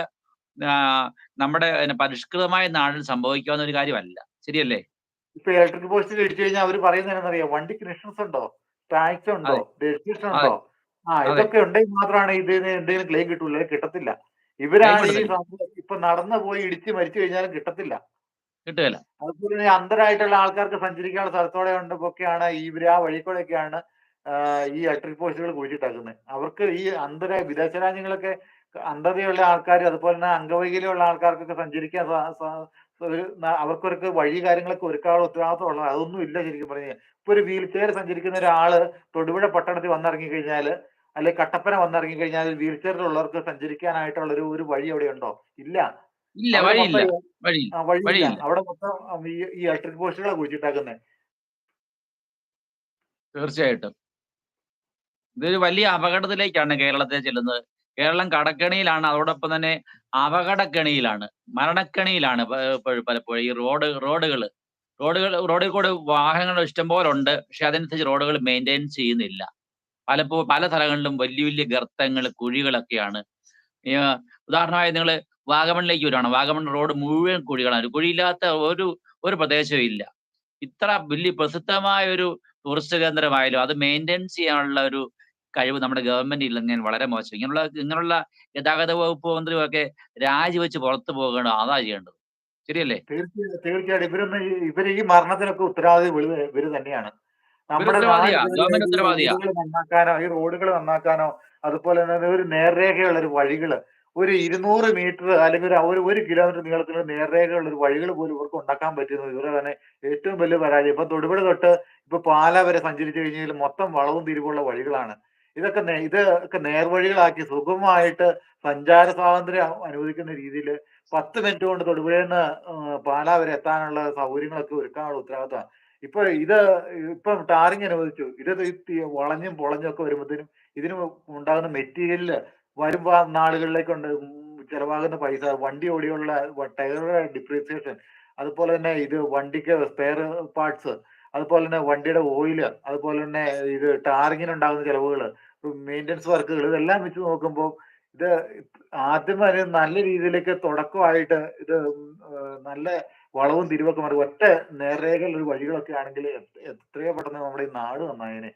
B: നമ്മുടെ പരിഷ്കൃതമായ നാടിൽ സംഭവിക്കാവുന്ന ഒരു കാര്യമല്ല. ശരിയല്ലേ?
A: ഇപ്പൊ ഇലക്ട്രിക് പോസ്റ്റ് കഴിച്ചു കഴിഞ്ഞാൽ അവർ പറയുന്നത് എന്താണെന്നറിയോ? വണ്ടിക്ക് ഇൻഷുറൻസ് ഉണ്ടോ? ടാക്സ് ഉണ്ടോ? രജിസ്ട്രേഷൻ. ഉണ്ടോ? ആ ഇതൊക്കെ ഉണ്ടെങ്കിൽ മാത്രമാണ് ഇത് എന്തെങ്കിലും ക്ലെയിം കിട്ടൂല കിട്ടത്തില്ല. ഇവരാണ് ഈ. ഇപ്പൊ നടന്നു പോയി ഇടിച്ച് മരിച്ചു കഴിഞ്ഞാലും കിട്ടത്തില്ല.
B: കിട്ടുകയില്ല
A: അതുപോലെ തന്നെ അന്തരായിട്ടുള്ള ആൾക്കാർക്ക് സഞ്ചരിക്കാനുള്ള സ്ഥലത്തോടെ ഉണ്ടൊക്കെയാണ് ഇവർ ആ വഴി കൂടെയൊക്കെയാണ് ഈ ഇലക്ട്രിക് പോസ്റ്റുകൾ കുഴിച്ചിട്ടാക്കുന്നത്. അവർക്ക് ഈ അന്തര വിദേശ രാജ്യങ്ങളൊക്കെ അന്ധതയുള്ള ആൾക്കാർ അതുപോലെ തന്നെ അംഗവൈകല്യമുള്ള ആൾക്കാർക്കൊക്കെ സഞ്ചരിക്കാൻ ഒരു അവർക്കൊരു വഴി കാര്യങ്ങളൊക്കെ ഒരുക്കാനുള്ള ഉത്തരവാദിത്വം ഉള്ളത്. അതൊന്നും ഇല്ല ശരിക്കും പറഞ്ഞു ഇപ്പൊ ഒരു വീൽ ചെയർ സഞ്ചരിക്കുന്ന ഒരാൾ തൊടുപുഴ പട്ടണത്തിൽ വന്നിറങ്ങി കഴിഞ്ഞാൽ അല്ലെ കട്ടപ്പന വന്നിറങ്ങി കഴിഞ്ഞാൽ വീൽ ചെയറിലുള്ളവർക്ക് സഞ്ചരിക്കാനായിട്ടുള്ള ഒരു ഒരു വഴി അവിടെ ഉണ്ടോ? ഇല്ല.
B: ഇല്ല
A: അവിടെ
B: വഴിയില്ല.
A: മൊത്തം വഴിയില്ല.
B: വഴിയില്ല.
A: അവിടെ മൊത്തം ഈ ഈ ഇലക്ട്രിക് പോസ്റ്റുകളെ കുഴിച്ചിട്ടാക്കുന്നത്
B: തീർച്ചയായിട്ടും. ഇതൊരു വലിയ അപകടത്തിലേക്കാണ് കേരളത്തെ ചെല്ലുന്നത്. കേരളം കടക്കെണിയിലാണ്. അതോടൊപ്പം തന്നെ അപകടക്കെണിയിലാണ്. മരണക്കെണിയിലാണ് പലപ്പോഴും ഈ റോഡ് റോഡുകൾ റോഡുകൾ റോഡിൽ കൂടെ വാഹനങ്ങൾ ഇഷ്ടംപോലെ ഉണ്ട് പക്ഷെ അതനുസരിച്ച് റോഡുകൾ മെയിന്റെയിൻ ചെയ്യുന്നില്ല. പലപ്പോ പല സ്ഥലങ്ങളിലും വലിയ വലിയ ഗർത്തങ്ങൾ കുഴികളൊക്കെയാണ്. ഉദാഹരണമായി നിങ്ങൾ വാഗമണിലേക്ക് വരുവാണ് വാഗമൺ റോഡ് മുഴുവൻ കുഴികളാണ്. കുഴിയില്ലാത്ത ഒരു ഒരു പ്രദേശവും ഇല്ല. ഇത്ര വലിയ പ്രസിദ്ധമായ ഒരു ടൂറിസ്റ്റ് കേന്ദ്രമായാലും അത് മെയിന്റെയിൻ ചെയ്യാനുള്ള ഒരു കഴിവ് നമ്മുടെ ഗവൺമെന്റ് ഇല്ലെങ്കിൽ വളരെ മോശം. ഇങ്ങനെയുള്ള ഇങ്ങനെയുള്ള ഗതാഗത വകുപ്പ് മന്ത്രിയൊക്കെ രാജിവെച്ച് പുറത്തു പോകണം അതാ ചെയ്യേണ്ടത്. ശരിയല്ലേ?
A: തീർച്ചയായും തീർച്ചയായിട്ടും. ഇവരൊന്നും ഈ- ഇവർ ഈ മരണത്തിനൊക്കെ ഉത്തരവാദി ഇവർ ഇവർ തന്നെയാണ്. നമ്മുടെ നന്നാക്കാനോ ഈ റോഡുകൾ നന്നാക്കാനോ അതുപോലെ തന്നെ ഒരു നേർരേഖയുള്ള ഒരു വഴികൾ. ഒരു ഇരുന്നൂറ് മീറ്റർ അല്ലെങ്കിൽ ഒരു ഒരു ഒരു കിലോമീറ്റർ നീളത്തിലുള്ള നേർരേഖയുള്ള ഒരു വഴികൾ പോലും ഇവർക്ക് ഉണ്ടാക്കാൻ പറ്റുന്നത് ഇവരെ തന്നെ ഏറ്റവും വലിയ പരാജയം. ഇപ്പൊ തൊടുപുഴ തൊട്ട് ഇപ്പൊ പാല വരെ സഞ്ചരിച്ചു കഴിഞ്ഞാൽ മൊത്തം വളവും തിരിവുള്ള വഴികളാണ്. ഇതൊക്കെ ഇത് ഇതൊക്കെ നേർവഴികളാക്കി സുഗമമായിട്ട് സഞ്ചാര സ്വാതന്ത്ര്യം അനുവദിക്കുന്ന രീതിയിൽ പത്ത് മിനിറ്റ് കൊണ്ട് തൊടുപുഴയിൽ നിന്ന് പാലാ വരെ എത്താനുള്ള സൗകര്യങ്ങളൊക്കെ ഒരുക്കാനുള്ള ഉത്തരവാദിത്തമാണ്. ഇപ്പൊ ഇത് ഇപ്പം ടാറിങ് അനുവദിച്ചു. ഇത് വളഞ്ഞും പൊളഞ്ഞും ഒക്കെ വരുമ്പോഴത്തേനും ഇതിന് ഉണ്ടാകുന്ന മെറ്റീരിയലിൽ വരും നാളുകളിലേക്കുണ്ട്. ചെലവാകുന്ന പൈസ വണ്ടി ഓടിയുള്ള ടയറുടെ ഡിപ്രീസിയേഷൻ അതുപോലെ തന്നെ ഇത് വണ്ടിക്ക് സ്പെയർ പാർട്സ് അതുപോലെ തന്നെ വണ്ടിയുടെ ഓയിൽ അതുപോലെ തന്നെ ഇത് ടാറിങ്ങിന് ഉണ്ടാകുന്ന ചിലവുകൾ മെയിന്റനൻസ് വർക്കുകൾ ഇതെല്ലാം വെച്ച് നോക്കുമ്പോൾ ഇത് ആദ്യം വരെ നല്ല രീതിയിലേക്ക് തുടക്കമായിട്ട് ഇത് നല്ല വളവും തിരിവൊക്കെ മാറി. ഒറ്റ നേർരേഖയുള്ള ഒരു വഴികളൊക്കെ ആണെങ്കിൽ എത്ര- എത്രയോ പെട്ടെന്ന് നമ്മുടെ ഈ നാട് നന്നായതിനെ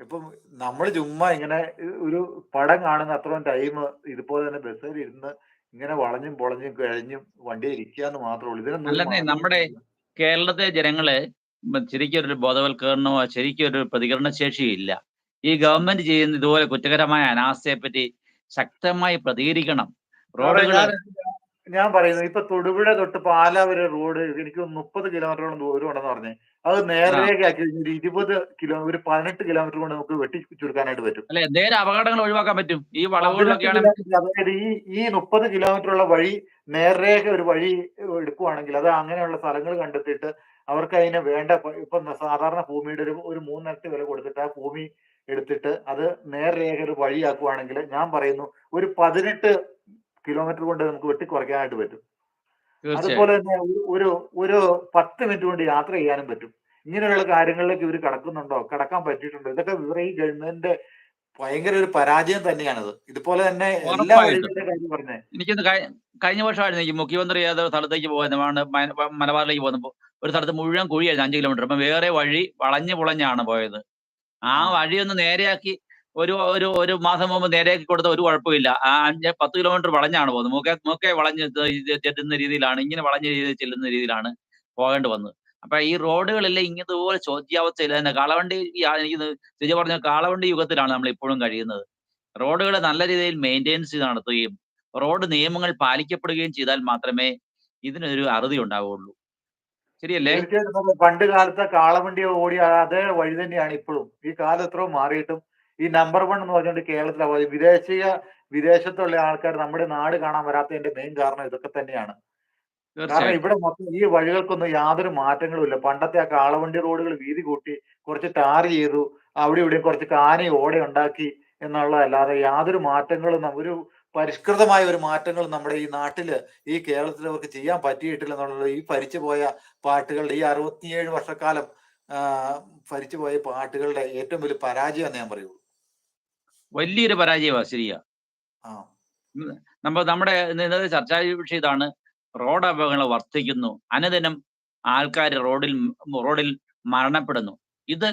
A: ഇപ്പം നമ്മൾ ചുമ്മാ ഇങ്ങനെ ഒരു പടം കാണുന്ന അത്രയും ടൈം ഇതുപോലെ തന്നെ ബസ്സിൽ ഇരുന്ന് ഇങ്ങനെ വളഞ്ഞും പൊളഞ്ഞും കഴിഞ്ഞും വണ്ടി ഇരിക്കാന്ന് മാത്രമേ ഉള്ളൂ. ഇതിനെ
B: നമ്മുടെ. കേരളത്തിലെ ജനങ്ങൾ മ- ശരിക്കും ബോധവൽക്കരണമോ ശരിക്കൊരു ഒരു പ്രതികരണ ശേഷിയോ ഇല്ല ഈ ഗവൺമെന്റ് ചെയ്യുന്ന ഇതുപോലെ കുറ്റകരമായ അനാസ്ഥയെ പറ്റി ശക്തമായി പ്രതികരിക്കണം. റോഡുകൾ
A: ഞാൻ പറയുന്നത് ഇപ്പൊ തൊടുപുഴ തൊട്ട് പാല വരെ റോഡ് എനിക്ക് മുപ്പത് കിലോമീറ്ററോളം ദൂരം ഉണ്ടെന്ന് പറഞ്ഞേ. അത് നേർരേഖയാക്കി ഒരു ഇരുപത് കിലോ ഒരു പതിനെട്ട് കിലോമീറ്റർ കൊണ്ട് നമുക്ക് വെട്ടി ചുരുക്കാനായിട്ട് പറ്റും.
B: അല്ലെ നേരെ അപകടങ്ങൾ ഒഴിവാക്കാൻ പറ്റും? ഈ
A: അതായത് ഈ ഈ മുപ്പത് കിലോമീറ്റർ ഉള്ള വഴി നേർരേഖ ഒരു വഴി എടുക്കുവാണെങ്കിൽ അത് അങ്ങനെയുള്ള സ്ഥലങ്ങൾ കണ്ടെത്തിയിട്ട് അവർക്ക് അതിന് വേണ്ട ഇപ്പൊ സാധാരണ ഭൂമിയുടെ ഒരു ഒരു മൂന്നിരട്ടി വില കൊടുത്തിട്ട് ആ ഭൂമി എടുത്തിട്ട് അത് നേർരേഖ ഒരു വഴിയാക്കുവാണെങ്കിൽ ഞാൻ പറയുന്നു ഒരു പതിനെട്ട് കിലോമീറ്റർ കൊണ്ട് നമുക്ക് വെട്ടി കുറയ്ക്കാനായിട്ട് പറ്റും അതുപോലെ തന്നെ ഒരു- ഒരു പത്ത് മിനിറ്റ് കൊണ്ട് യാത്ര ചെയ്യാനും പറ്റും. ഇങ്ങനെയുള്ള കാര്യങ്ങളിലേക്ക് ഇവർ കടക്കുന്നുണ്ടോ? കടക്കാൻ പറ്റിയിട്ടുണ്ടോ? ഇതൊക്കെ ഇവരെ ഈ ഗവൺമെന്റിന്റെ ഭയങ്കര ഒരു പരാജയം തന്നെയാണത്. ഇതുപോലെ തന്നെ എല്ലാ
B: എനിക്കൊന്ന് കഴിഞ്ഞ വർഷമായിരുന്നു മുഖ്യമന്ത്രി സ്ഥലത്തേക്ക് പോകുന്നത് മലബാറിലേക്ക് പോകുന്നപ്പോൾ ഒരു സ്ഥലത്ത് മുഴുവൻ കുഴിയായിരുന്നു അഞ്ച് കിലോമീറ്റർ അപ്പൊ വേറെ വഴി വളഞ്ഞു പുളഞ്ഞാണ് പോയത്. ആ. വഴി ഒന്ന് നേരെയാക്കി ഒരു ഒരു ഒരു മാസം മുമ്പ് നേരെയാക്കി കൊടുത്ത ഒരു കുഴപ്പമില്ല. ആ അഞ്ച് പത്ത് കിലോമീറ്റർ വളഞ്ഞാണ് പോകുന്നത് മൂക്കെ മൂക്കെ വളഞ്ഞ് ചെല്ലുന്ന രീതിയിലാണ് ഇങ്ങനെ വളഞ്ഞ രീതിയിൽ ചെല്ലുന്ന രീതിയിലാണ് പോകേണ്ടി വന്നത്. അപ്പൊ ഈ റോഡുകളെല്ലാം ഇങ്ങനതുപോലെ ചോദ്യാവസ്ഥയിൽ തന്നെ കാളവണ്ടി എനിക്ക് തിരിച്ചു പറഞ്ഞ കാളവണ്ടി യുഗത്തിലാണ് നമ്മൾ ഇപ്പോഴും കഴിയുന്നത്. റോഡുകൾ നല്ല രീതിയിൽ മെയിന്റെയിൻസ് ചെയ്ത് നടത്തുകയും റോഡ് നിയമങ്ങൾ പാലിക്കപ്പെടുകയും ചെയ്താൽ മാത്രമേ ഇതിനൊരു അറുതി ഉണ്ടാവുകയുള്ളൂ. ശരിയല്ലേ?
A: പണ്ട് കാലത്തെ കാളവണ്ടി ഓടി അതേ വഴി തന്നെയാണ് ഇപ്പോഴും. ഈ കാലം എത്രയോ മാറിയിട്ടും ഈ നമ്പർ വൺ എന്ന് പറഞ്ഞുകൊണ്ട് കേരളത്തിലെ വിദേശീയ വിദേശത്തുള്ള ആൾക്കാർ നമ്മുടെ നാട് കാണാൻ വരാത്തതിന്റെ മെയിൻ കാരണം ഇതൊക്കെ തന്നെയാണ്. കാരണം ഇവിടെ മൊത്തം ഈ വഴികൾക്കൊന്നും യാതൊരു മാറ്റങ്ങളും ഇല്ല. പണ്ടത്തെ ആ കാളവണ്ടി റോഡുകൾ വീതി കൂട്ടി കുറച്ച് ടാർ ചെയ്തു അവിടെ ഇവിടെ കുറച്ച് കാനി ഓടെ ഉണ്ടാക്കി എന്നുള്ളതല്ലാതെ യാതൊരു മാറ്റങ്ങളും ഒരു പരിഷ്കൃതമായ ഒരു മാറ്റങ്ങൾ നമ്മുടെ ഈ നാട്ടിൽ ഈ കേരളത്തിൽ അവർക്ക് ചെയ്യാൻ പറ്റിയിട്ടില്ല എന്നുള്ളത് ഈ ഭരിച്ചു പോയ പാട്ടുകളുടെ ഈ അറുപത്തിയേഴ് വർഷക്കാലം ഭരിച്ചുപോയ ഭരിച്ചു പോയ പാട്ടുകളുടെ ഏറ്റവും വലിയ പരാജയം എന്ന് ഞാൻ പറയുള്ളൂ.
B: വലിയൊരു പരാജയമാണ് ശരിയാ.
A: ആ.
B: നമ്മൾ നമ്മുടെ ഇന്നത്തെ ചർച്ചാ വിഷയം ഇതാണ് റോഡ് അപകടങ്ങൾ വർദ്ധിക്കുന്നു അനുദിനം ആൾക്കാർ റോഡിൽ റോഡിൽ മരണപ്പെടുന്നു. ഇത്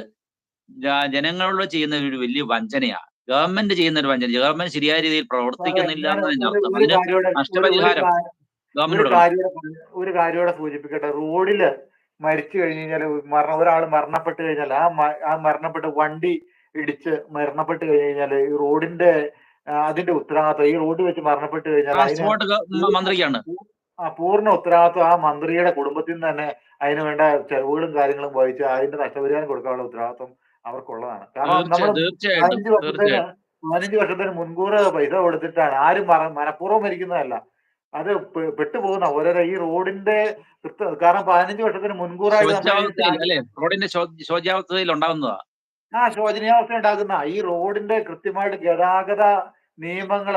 B: ജനങ്ങളോട് ചെയ്യുന്ന ഒരു വലിയ വഞ്ചനയാണ് ഗവൺമെന്റ് ചെയ്യുന്ന ഒരു വഞ്ചന ഗവൺമെന്റ് ശരിയായ രീതിയിൽ പ്രവർത്തിക്കുന്നില്ല നഷ്ടപരിഹാരം
A: ഒരു
B: കൊടുക്കണം.
A: കാര്യം ഒരു സൂചിപ്പിക്കട്ടെ. റോഡിൽ മരിച്ചു കഴിഞ്ഞു കഴിഞ്ഞാൽ മരണ ഒരാൾ മരണപ്പെട്ട് കഴിഞ്ഞാൽ ആ ആ മരണപ്പെട്ട വണ്ടി ഇടിച്ച് മരണപ്പെട്ട് കഴിഞ്ഞു കഴിഞ്ഞാൽ ഈ റോഡിന്റെ അതിന്റെ ഉത്തരവാദിത്വം ഈ റോഡ് വെച്ച് മരണപ്പെട്ട് കഴിഞ്ഞാൽ
B: മന്ത്രിക്കാണ്.
A: ആ പൂർണ ഉത്തരവാദിത്വം ആ മന്ത്രിയുടെ കുടുംബത്തിൽ നിന്ന് തന്നെ അതിന് വേണ്ട ചെലവുകളും കാര്യങ്ങളും വഹിച്ച് അതിന്റെ നഷ്ടപരിഹാരം കൊടുക്കാനുള്ള ഉത്തരവാദിത്വം അവർക്കുള്ളതാണ്. കാരണം നമ്മൾ പതിനഞ്ച് വർഷത്തിന് പതിനഞ്ച് വർഷത്തിന് മുൻകൂർ പൈസ കൊടുത്തിട്ടാണ്. ആരും മനഃപൂർവം മരിക്കുന്നതല്ല. അത് പെട്ടുപോകുന്ന ഓരോരോ ഈ റോഡിന്റെ കാരണം പതിനഞ്ച് വർഷത്തിന് ഈ
B: റോഡിന്റെ ഉണ്ടാകുന്നതാ
A: ആ ശോചനീയാവസ്ഥ ഉണ്ടാക്കുന്ന ഈ റോഡിന്റെ കൃത്യമായിട്ട് ഗതാഗത നിയമങ്ങൾ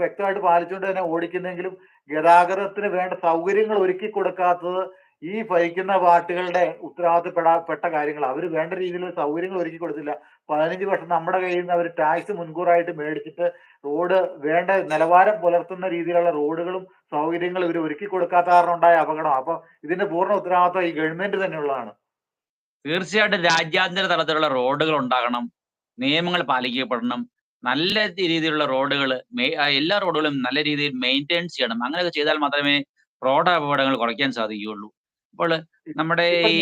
A: വ്യക്തമായിട്ട് പാലിച്ചുകൊണ്ട് തന്നെ ഓടിക്കുന്നെങ്കിലും ഗതാഗതത്തിന് വേണ്ട സൗകര്യങ്ങൾ ഒരുക്കി കൊടുക്കാത്തത് ഈ ഭരിക്കുന്ന പാർട്ടികളുടെ ഉത്തരവാദിത്തപ്പെടാ പെട്ട കാര്യങ്ങൾ അവർ വേണ്ട രീതിയിൽ സൗകര്യങ്ങൾ ഒരുക്കി കൊടുത്തില്ല. പതിനഞ്ച് വർഷം നമ്മുടെ കയ്യിൽ നിന്ന് അവർ ടാക്സ് മുൻകൂറായിട്ട് മേടിച്ചിട്ട് റോഡ് വേണ്ട നിലവാരം പുലർത്തുന്ന രീതിയിലുള്ള റോഡുകളും സൗകര്യങ്ങളും ഇവർ ഒരുക്കി കൊടുക്കാത്ത കാരണം ഉണ്ടായ അപകടം. അപ്പൊ ഇതിന്റെ പൂർണ ഉത്തരവാദിത്തം ഈ ഗവൺമെന്റ് തന്നെയുള്ളതാണ്.
B: തീർച്ചയായിട്ടും രാജ്യാന്തര തലത്തിലുള്ള റോഡുകൾ ഉണ്ടാകണം നിയമങ്ങൾ പാലിക്കപ്പെടണം നല്ല രീതിയിലുള്ള റോഡുകൾ എല്ലാ റോഡുകളും നല്ല രീതിയിൽ മെയിന്റെയിൻ ചെയ്യണം. അങ്ങനെയൊക്കെ ചെയ്താൽ മാത്രമേ റോഡ് അപകടങ്ങൾ കുറയ്ക്കാൻ സാധിക്കുകയുള്ളൂ. അപ്പോൾ നമ്മുടെ ഈ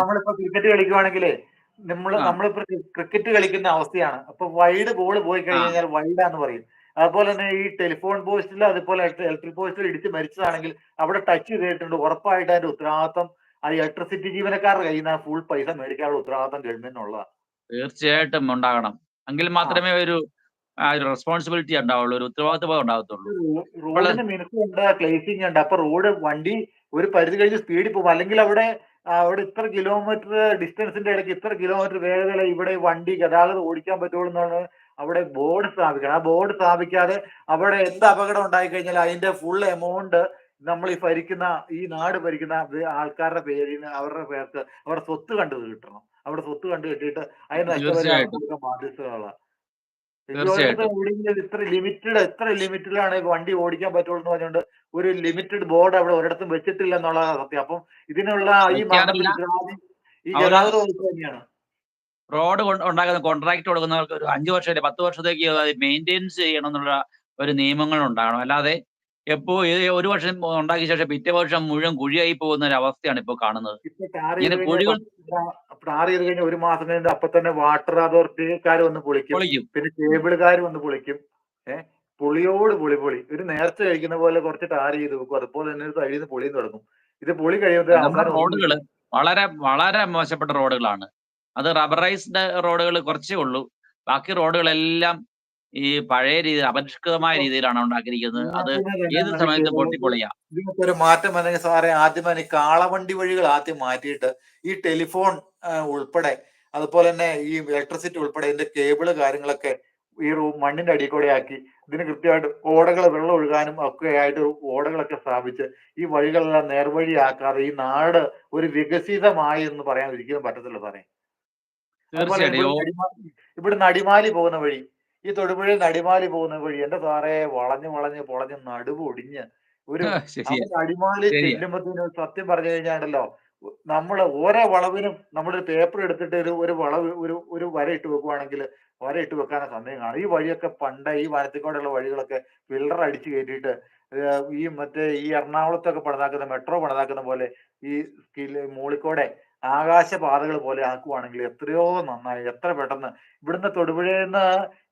A: നമ്മളിപ്പോ ക്രിക്കറ്റ് കളിക്കുവാണെങ്കിലേ നമ്മൾ. നമ്മളിപ്പോ ക്രിക്കറ്റ് കളിക്കുന്ന അവസ്ഥയാണ്. അപ്പൊ വൈഡ് ബോൾ പോയി. കഴിഞ്ഞാൽ വൈഡാന്ന് പറയും. അതുപോലെ തന്നെ ഈ ടെലിഫോൺ പോസ്റ്റിൽ അതുപോലെ ഇലക്ട്രിക് പോസ്റ്റിൽ ഇടിച്ച് മരിച്ചതാണെങ്കിൽ അവിടെ ടച്ച് ചെയ്തിട്ടുണ്ട്. ഉറപ്പായിട്ട് അതിന്റെ ഉത്തരവാദിത്തം അത് ഇലക്ട്രിസിറ്റി ജീവനക്കാരുടെ കയ്യിൽ നിന്ന് ഫുൾ പൈസ മേടിക്കാനുള്ള ഉത്തരവാദിത്തം ഗവൺമെന്റിനുള്ളതാണ്
B: തീർച്ചയായിട്ടും ഉണ്ടാകണം. എങ്കിൽ മാത്രമേ ഒരു ഒരു റെസ്പോൺസിബിലിറ്റി ഉണ്ടാവുള്ളൂ ഒരു ഉത്തരവാദിത്വം ഉണ്ടാകത്തുള്ളൂ.
A: റോഡിന് മിനുസം ഉണ്ട് ക്ലേസിംഗ് ഉണ്ട്. അപ്പൊ റോഡ് വണ്ടി ഒരു പരിധി കഴിഞ്ഞ് സ്പീഡിൽ പോകും. അല്ലെങ്കിൽ അവിടെ അവിടെ ഇത്ര കിലോമീറ്റർ ഡിസ്റ്റൻസിന്റെ ഇടയ്ക്ക് ഇത്ര കിലോമീറ്റർ വേഗത ഇവിടെ വണ്ടി ഗതാഗതം ഓടിക്കാൻ പറ്റുള്ളൂ എന്നാണ് അവിടെ ബോർഡ് സ്ഥാപിക്കണം ആ ബോർഡ് സ്ഥാപിക്കാതെ അവിടെ എന്ത് അപകടം ഉണ്ടായി കഴിഞ്ഞാൽ അതിന്റെ ഫുൾ എമൗണ്ട് നമ്മൾ ഈ ഭരിക്കുന്ന ഈ നാട് ഭരിക്കുന്ന ആൾക്കാരുടെ പേരിൽ നിന്ന് അവരുടെ പേർക്ക് അവരുടെ സ്വത്ത് കണ്ടു കിട്ടണം. അവിടെ സ്വത്ത് കണ്ടു കിട്ടിയിട്ട് അതിന് നഷ്ടപരിഹാരം
B: തീർച്ചയായിട്ടും.
A: കൊടുക്കാൻ ബാധ്യതയുള്ളതാണ്
B: തീർച്ചയായിട്ടും.
A: എവിടെയെങ്കിലും ഇത്ര ലിമിറ്റഡ് എത്ര ലിമിറ്റിലാണ് വണ്ടി ഓടിക്കാൻ പറ്റുള്ളൂ എന്ന് പറഞ്ഞുകൊണ്ട് ഒരു ലിമിറ്റഡ് ബോർഡ് അവിടെ ഒരിടത്തും വെച്ചിട്ടില്ല എന്നുള്ളതാണ് സത്യം. അപ്പം ഇതിനുള്ള ഈ. ഈ ഗതാഗത വകുപ്പ് തന്നെയാണ്.
B: റോഡ് ഉണ്ടാക്കുന്ന കോൺട്രാക്ട് കൊടുക്കുന്നവർക്ക് ഒരു അഞ്ചു വർഷം പത്ത് വർഷത്തേക്ക് മെയിന്റെയിൻസ് ചെയ്യണം എന്നുള്ള ഒരു നിയമങ്ങൾ ഉണ്ടാകണം. അല്ലാതെ എപ്പോ ഒരു വർഷം ഉണ്ടാക്കിയ ശേഷം പിറ്റേ വർഷം മുഴുവൻ കുഴിയായി പോകുന്ന ഒരു അവസ്ഥയാണ് ഇപ്പോൾ കാണുന്നത്.
A: ഇപ്പൊ
B: ഇങ്ങനെ കുഴികൾ
A: ടാർ ചെയ്ത് കഴിഞ്ഞ ഒരു മാസം കഴിഞ്ഞ അപ്പൊ തന്നെ വാട്ടർ അതോറിറ്റിക്കാർ വന്ന് പൊളിക്കും. പിന്നെ കേബിളുകാർ വന്ന് പൊളിക്കും. ഏഹ് പുളിയോട് പുളി പൊളി. ഒരു നേർച്ച കഴിക്കുന്ന പോലെ കുറച്ച് ടാർ ചെയ്ത് വെക്കും. അതുപോലെ തന്നെ ഒരു നിന്ന് പൊളിയും തുടങ്ങും. ഇത് പൊളി കഴിയുമ്പോൾ
B: റോഡുകൾ വളരെ വളരെ മോശപ്പെട്ട റോഡുകളാണ്. അത് റബ്ബറൈസ്ഡ് റോഡുകൾ കുറച്ചേ ഉള്ളൂ. ബാക്കി റോഡുകളെല്ലാം ഈ പഴയ രീതി അപരിഷ്കൃതമായ രീതിയിലാണ് ഉണ്ടാക്കിയിരിക്കുന്നത്. അത് ഏത് സമയത്ത് പൊട്ടിപ്പൊളിയാം.
A: ഒരു മാറ്റം അല്ലെങ്കിൽ സാറേ ആദ്യം ഈ കാളവണ്ടി വഴികൾ ആദ്യം മാറ്റിയിട്ട് ഈ ടെലിഫോൺ ഉൾപ്പെടെ അതുപോലെ തന്നെ ഈ ഇലക്ട്രിസിറ്റി ഉൾപ്പെടെ ഇതിന്റെ കേബിൾ കാര്യങ്ങളൊക്കെ ഈ മണ്ണിന്റെ അടിയിൽ കൂടെ ആക്കി ഇതിന് കൃത്യമായിട്ട് ഓടകൾ വെള്ളം ഒഴുകാനും ഒക്കെ ആയിട്ട് ഓടകളൊക്കെ സ്ഥാപിച്ച് ഈ വഴികളെല്ലാം നേർവഴിയാക്കാതെ ഈ നാട് ഒരു വികസിതമായി എന്ന് പറയാൻ ഒരിക്കലും പറ്റത്തില്ല സാറേ. ഇവിടുന്ന് അടിമാലി പോകുന്ന വഴി ഈ തൊടുപുഴയിൽ നടിമാലി അടിമാലി പോകുന്ന വഴി എന്റെ സാറേ വളഞ്ഞു വളഞ്ഞ് പൊളഞ്ഞ് നടുവ് ഒടിഞ്ഞ് ഒരു
B: നടിമാലി
A: ചെല്ലുമ്പോ അടിമാലി
B: ശരിയാ.
A: സത്യം പറഞ്ഞു കഴിഞ്ഞാണ്ടല്ലോ നമ്മൾ ഓരോ വളവിനും നമ്മളൊരു പേപ്പർ എടുത്തിട്ട് ഒരു ഒരു വളവ് ഒരു ഒരു വര ഇട്ട് വെക്കുവാണെങ്കിൽ വര ഇട്ട് വെക്കാനുള്ള സമയം കാണും. ഈ വഴിയൊക്കെ പണ്ട് ഈ വനത്തിക്കൂടെയുള്ള വഴികളൊക്കെ പില്ലർ അടിച്ചു കയറ്റിയിട്ട് ഈ മറ്റേ ഈ എറണാകുളത്തൊക്കെ പണിതാക്കുന്ന മെട്രോ പണിതാക്കുന്ന പോലെ ഈ സ്കിൽ മൂളിക്കോടെ ആകാശപാതകൾ പോലെ ആക്കുവാണെങ്കിൽ എത്രയോ നന്നായി എത്ര പെട്ടെന്ന്. ഇവിടുന്ന് തൊടുപുഴയിൽ നിന്ന്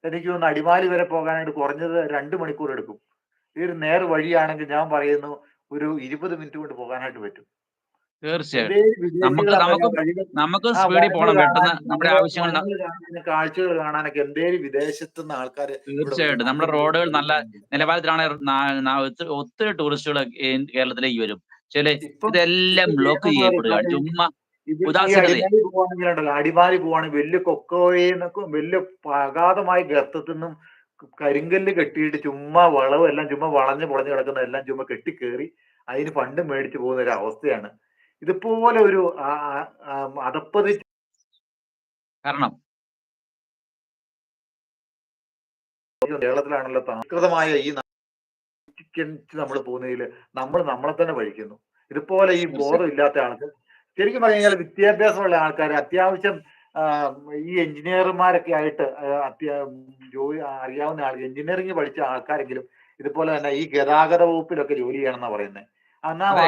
A: എനിക്ക് തോന്നുന്നു അടിമാലി വരെ പോകാനായിട്ട് കുറഞ്ഞത് രണ്ട് മണിക്കൂർ എടുക്കും. ഈ ഒരു നേർ വഴിയാണെങ്കിൽ ഞാൻ പറയുന്നു ഒരു ഇരുപത് മിനിറ്റ് കൊണ്ട് പോകാനായിട്ട് പറ്റും.
B: തീർച്ചയായിട്ടും നമുക്ക് സ്പീഡിൽ പോകണം. പെട്ടെന്ന് നമ്മുടെ ആവശ്യങ്ങൾ
A: കാഴ്ചകൾ കാണാനൊക്കെ എന്തേലും വിദേശത്തു നിന്ന് ആൾക്കാർ
B: തീർച്ചയായിട്ടും. നമ്മുടെ റോഡുകൾ നല്ല നിലവാരത്തിലാണ് ഒത്തിരി ടൂറിസ്റ്റുകൾ കേരളത്തിലേക്ക് വരും. ചില ഇതെല്ലാം ബ്ലോക്ക് ചെയ്യപ്പെടുകയാണ്. ചുമ്മാ
A: അടിമാലി പോവാണ് അടിമാലി പോവാണെങ്കിൽ വലിയ കൊക്കോയെന്നൊക്കെ വലിയ അഗാധമായ ഗർത്തത്തിൽ നിന്നും കരിങ്കല്ല് കെട്ടിയിട്ട് ചുമ്മാ വളവ് എല്ലാം ചുമ്മാ വളഞ്ഞ് പൊളഞ്ഞ് കിടക്കുന്ന എല്ലാം ചുമ്മാ കെട്ടിക്കേറി അതിന് ഫണ്ട് മേടിച്ചു പോകുന്ന ഒരു അവസ്ഥയാണ്. ഇതുപോലെ ഒരു അതപ്പതി
B: കാരണം
A: കേരളത്തിലാണല്ലോ താൽകൃതമായ ഈ നമ്മൾ പോകുന്നതിൽ നമ്മൾ നമ്മളെ തന്നെ വഴിക്കുന്നു ഇതുപോലെ ഈ. ബോധം ഇല്ലാത്ത ആൾക്ക് ശരിക്കും പറഞ്ഞു കഴിഞ്ഞാൽ വിദ്യാഭ്യാസമുള്ള ആൾക്കാർ അത്യാവശ്യം ഈ എഞ്ചിനീയർമാരൊക്കെ ആയിട്ട് അത്യാ ജോലി അറിയാവുന്ന ആൾ എഞ്ചിനീയറിംഗ് പഠിച്ച ആൾക്കാരെങ്കിലും ഇതുപോലെ തന്നെ ഈ ഗതാഗത വകുപ്പിലൊക്കെ ജോലി ചെയ്യണമെന്നാ പറയുന്നത്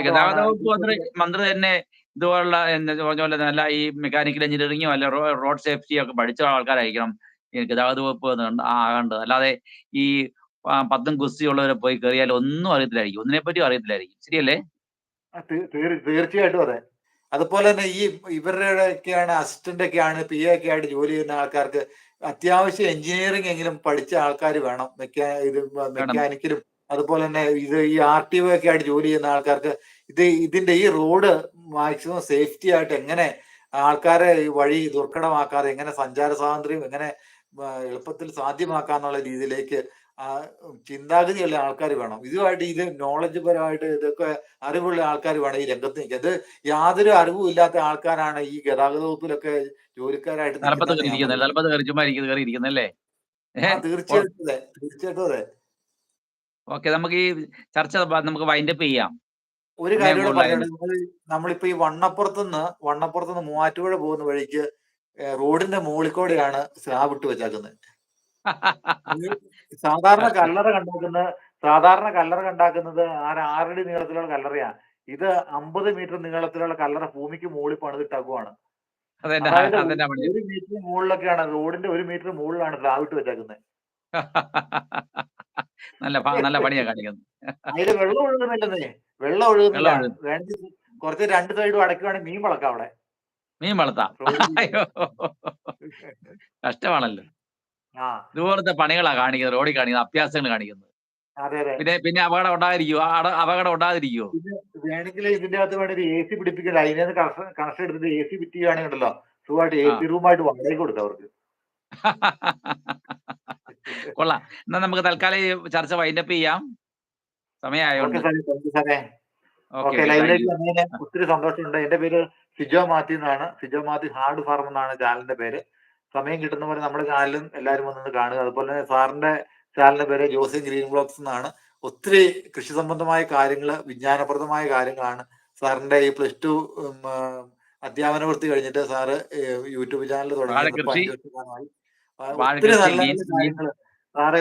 B: ഗതാഗത വകുപ്പ് മന്ത്രി മന്ത്രി തന്നെ ഇതുപോലുള്ള പറഞ്ഞ പോലെ നല്ല ഈ മെക്കാനിക്കൽ എഞ്ചിനീയറിംഗും അല്ല റോഡ് സേഫ്റ്റി ഒക്കെ പഠിച്ച ആൾക്കാരായിരിക്കണം ഈ ഗതാഗത വകുപ്പ് ആകേണ്ടത് അല്ലാതെ ഈ പത്തും കുസ്തിയുള്ളവരെ പോയി കയറിയാൽ ഒന്നും അറിയത്തില്ലായിരിക്കും. ഒന്നിനെ പറ്റിയും അറിയത്തില്ലായിരിക്കും. ശരിയല്ലേ?
A: തീർച്ചയായിട്ടും അതെ. അതുപോലെ തന്നെ ഈ ഇവരുടെ ഒക്കെയാണ് അസിസ്റ്റന്റ് ഒക്കെയാണ് പി എ ഒക്കെ ആയിട്ട് ജോലി ചെയ്യുന്ന ആൾക്കാർക്ക് അത്യാവശ്യം എഞ്ചിനീയറിംഗ് എങ്കിലും പഠിച്ച ആൾക്കാർ വേണം. മെക്കാ ഇത് മെക്കാനിക്കലും അതുപോലെ തന്നെ ഇത് ഈ ആർ ടി ഒ ഒക്കെ ആയിട്ട് ജോലി ചെയ്യുന്ന ആൾക്കാർക്ക് ഇത് ഇതിന്റെ ഈ റോഡ് മാക്സിമം സേഫ്റ്റി ആയിട്ട് എങ്ങനെ ആൾക്കാരെ വഴി ദുർഘടമാക്കാതെ എങ്ങനെ സഞ്ചാര സ്വാതന്ത്ര്യം എങ്ങനെ എളുപ്പത്തിൽ സാധ്യമാക്കാന്നുള്ള രീതിയിലേക്ക് ആ, ചിന്താഗതിയുള്ള ആൾക്കാർ വേണം. ഇതുമായിട്ട് ഇത് നോളജ് പരമായിട്ട് ഇതൊക്കെ അറിവുള്ള ആൾക്കാർ വേണം ഈ രംഗത്ത് നിൽക്കുക അത് യാതൊരു അറിവും ഇല്ലാത്ത ആൾക്കാരാണ് ഈ ഗതാഗത വകുപ്പിലൊക്കെ ജോലിക്കാരായിട്ട് തീർച്ചയായിട്ടും അതെ. തീർച്ചയായിട്ടും അതെ.
B: ഓക്കെ നമുക്ക് ഈ ചർച്ച നമുക്ക് വൈൻഡപ്പ് ചെയ്യാം.
A: ഒരു കാര്യം നമ്മളിപ്പോ ഈ വണ്ണപ്പുറത്തുനിന്ന് വണ്ണപ്പുറത്തുനിന്ന് മൂവാറ്റുപുഴ പോകുന്ന വഴിക്ക് റോഡിന്റെ മുകളിൽ കൂടെയാണ് സ്ലാബ് ഇട്ട് വെച്ചേക്കുന്നത്. *laughs* സാധാരണ കല്ലറ കണ്ടാക്കുന്ന സാധാരണ കല്ലറ കണ്ടാക്കുന്നത് ആറ് ആറടി നീളത്തിലുള്ള കല്ലറയാ. ഇത് അമ്പത് മീറ്റർ നീളത്തിലുള്ള കല്ലറ ഭൂമിക്ക് മുകളിൽ പണിതിട്ടാക്കുവാണ്. ഒരു മീറ്റർ മുകളിലൊക്കെയാണ് റോഡിന്റെ ഒരു മീറ്റർ മുകളിലാണ് ദ്രാവിട്ട് വെച്ചേക്കുന്നത് *laughs*
B: നല്ല നല്ല പണിയാ കാണിക്കുന്നത്
A: അതിൽ വെള്ളം ഒഴുകുന്നില്ലെന്നേ. വെള്ളം ഒഴുകുന്നില്ല. വേണ്ടി കുറച്ച് രണ്ട് സൈഡും അടയ്ക്കുവാണെങ്കിൽ മീൻ വളക്കാം അവിടെ.
B: മീൻ വളർത്താം കഷ്ടമാണല്ലോ. ഇതുപോലത്തെ പണികളാണ് കാണിക്കുന്നത് റോഡിൽ കാണിക്കുന്നത് അഭ്യാസങ്ങൾ കാണിക്കുന്നത്. പിന്നെ പിന്നെ അപകടം ഉണ്ടായിരിക്കോ അപകടം ഉണ്ടാതിരിക്കോ
A: വേണമെങ്കിൽ ഇതിന്റെ അകത്ത് വേണമെങ്കിൽ എ സി പിടിപ്പിക്കണ്ട. അതിനകത്ത് കണക്ഷൻ എടുത്തിട്ട് എ സി ഉണ്ടല്ലോ സുഖമായിട്ട് എ സി റൂമായിട്ട് വാടകയ്ക്ക് കൊടുക്കാം അവർക്ക്. *laughs*
B: കൊള്ളാം. എന്നാ നമുക്ക് തൽക്കാലം ചർച്ച വൈൻഡപ്പ് ചെയ്യാം. സമയമായോണ്ട്.
A: ഒത്തിരി സന്തോഷമുണ്ട്. എന്റെ പേര് സിജോ മാത്യു എന്നാണ്. സിജോ മാത്യു ഹാർഡ് ഫാർം എന്നാണ് ചാനലിന്റെ പേര്. സമയം കിട്ടുന്ന പോലെ നമ്മുടെ ചാനലും എല്ലാവരും വന്നൊന്ന് കാണുക. അതുപോലെ തന്നെ സാറിന്റെ ചാനലിന്റെ പേര് ജോസി ഗ്രീൻ ബ്ലോക്സ് എന്നാണ്. ഒത്തിരി കൃഷി സംബന്ധമായ കാര്യങ്ങൾ വിജ്ഞാനപ്രദമായ കാര്യങ്ങളാണ് സാറിന്റെ ഈ പ്ലസ് ടു അധ്യാപന വൃത്തി കഴിഞ്ഞിട്ട് സാറ് യൂട്യൂബ് ചാനൽ തുടങ്ങി ഒത്തിരി നല്ല കാര്യങ്ങൾ സാറ്.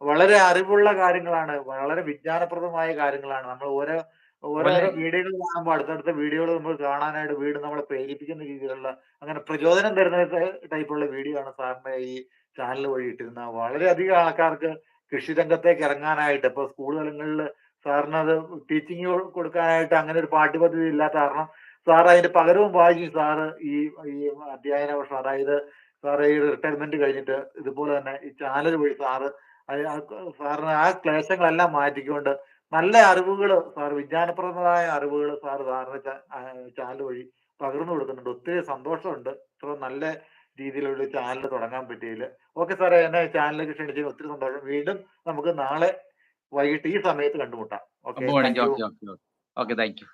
A: വളരെ അറിവുള്ള കാര്യങ്ങളാണ്. വളരെ വിജ്ഞാനപ്രദമായ കാര്യങ്ങളാണ്. നമ്മൾ ഓരോ ഓരോരോ വീഡിയോകൾ കാണുമ്പോൾ അടുത്തടുത്ത വീഡിയോകൾ നമ്മൾ കാണാനായിട്ട് വീട് നമ്മളെ പ്രേരിപ്പിക്കുന്ന രീതിയിലുള്ള അങ്ങനെ പ്രചോദനം തരുന്ന ടൈപ്പുള്ള വീഡിയോ ആണ് സാറിന്റെ ഈ ചാനൽ വഴി ഇട്ടിരുന്ന വളരെയധികം ആൾക്കാർക്ക് കൃഷി രംഗത്തേക്ക് ഇറങ്ങാനായിട്ട് ഇപ്പൊ സ്കൂൾ തലങ്ങളിൽ സാറിന് അത് ടീച്ചിങ് കൊടുക്കാനായിട്ട് അങ്ങനെ ഒരു പാഠ്യപദ്ധതി ഇല്ലാത്ത കാരണം സാർ അതിന്റെ പകരവും വായിക്കും സാറ് ഈ ഈ അധ്യയന വർഷം അതായത് സാർ ഈ റിട്ടയർമെന്റ് കഴിഞ്ഞിട്ട് ഇതുപോലെ തന്നെ ഈ ചാനൽ വഴി സാറ് സാറിന് ആ ക്ലേശങ്ങളെല്ലാം മാറ്റിക്കൊണ്ട് നല്ല അറിവുകൾ സാർ വിജ്ഞാനപ്രദമായ അറിവുകൾ സാർ സാറിന്റെ ചാനൽ വഴി പകർന്നു കൊടുക്കുന്നുണ്ട്. ഒത്തിരി സന്തോഷമുണ്ട്. ഇത്ര നല്ല രീതിയിലുള്ള ചാനൽ തുടങ്ങാൻ പറ്റിയതിൽ. ഓക്കെ സാറേ എന്നെ ചാനലിലേക്ക് ക്ഷണിച്ചതിന് ഒത്തിരി സന്തോഷം. വീണ്ടും നമുക്ക് നാളെ വൈകിട്ട് ഈ സമയത്ത് കണ്ടുമുട്ടാം.
B: Okay thank you.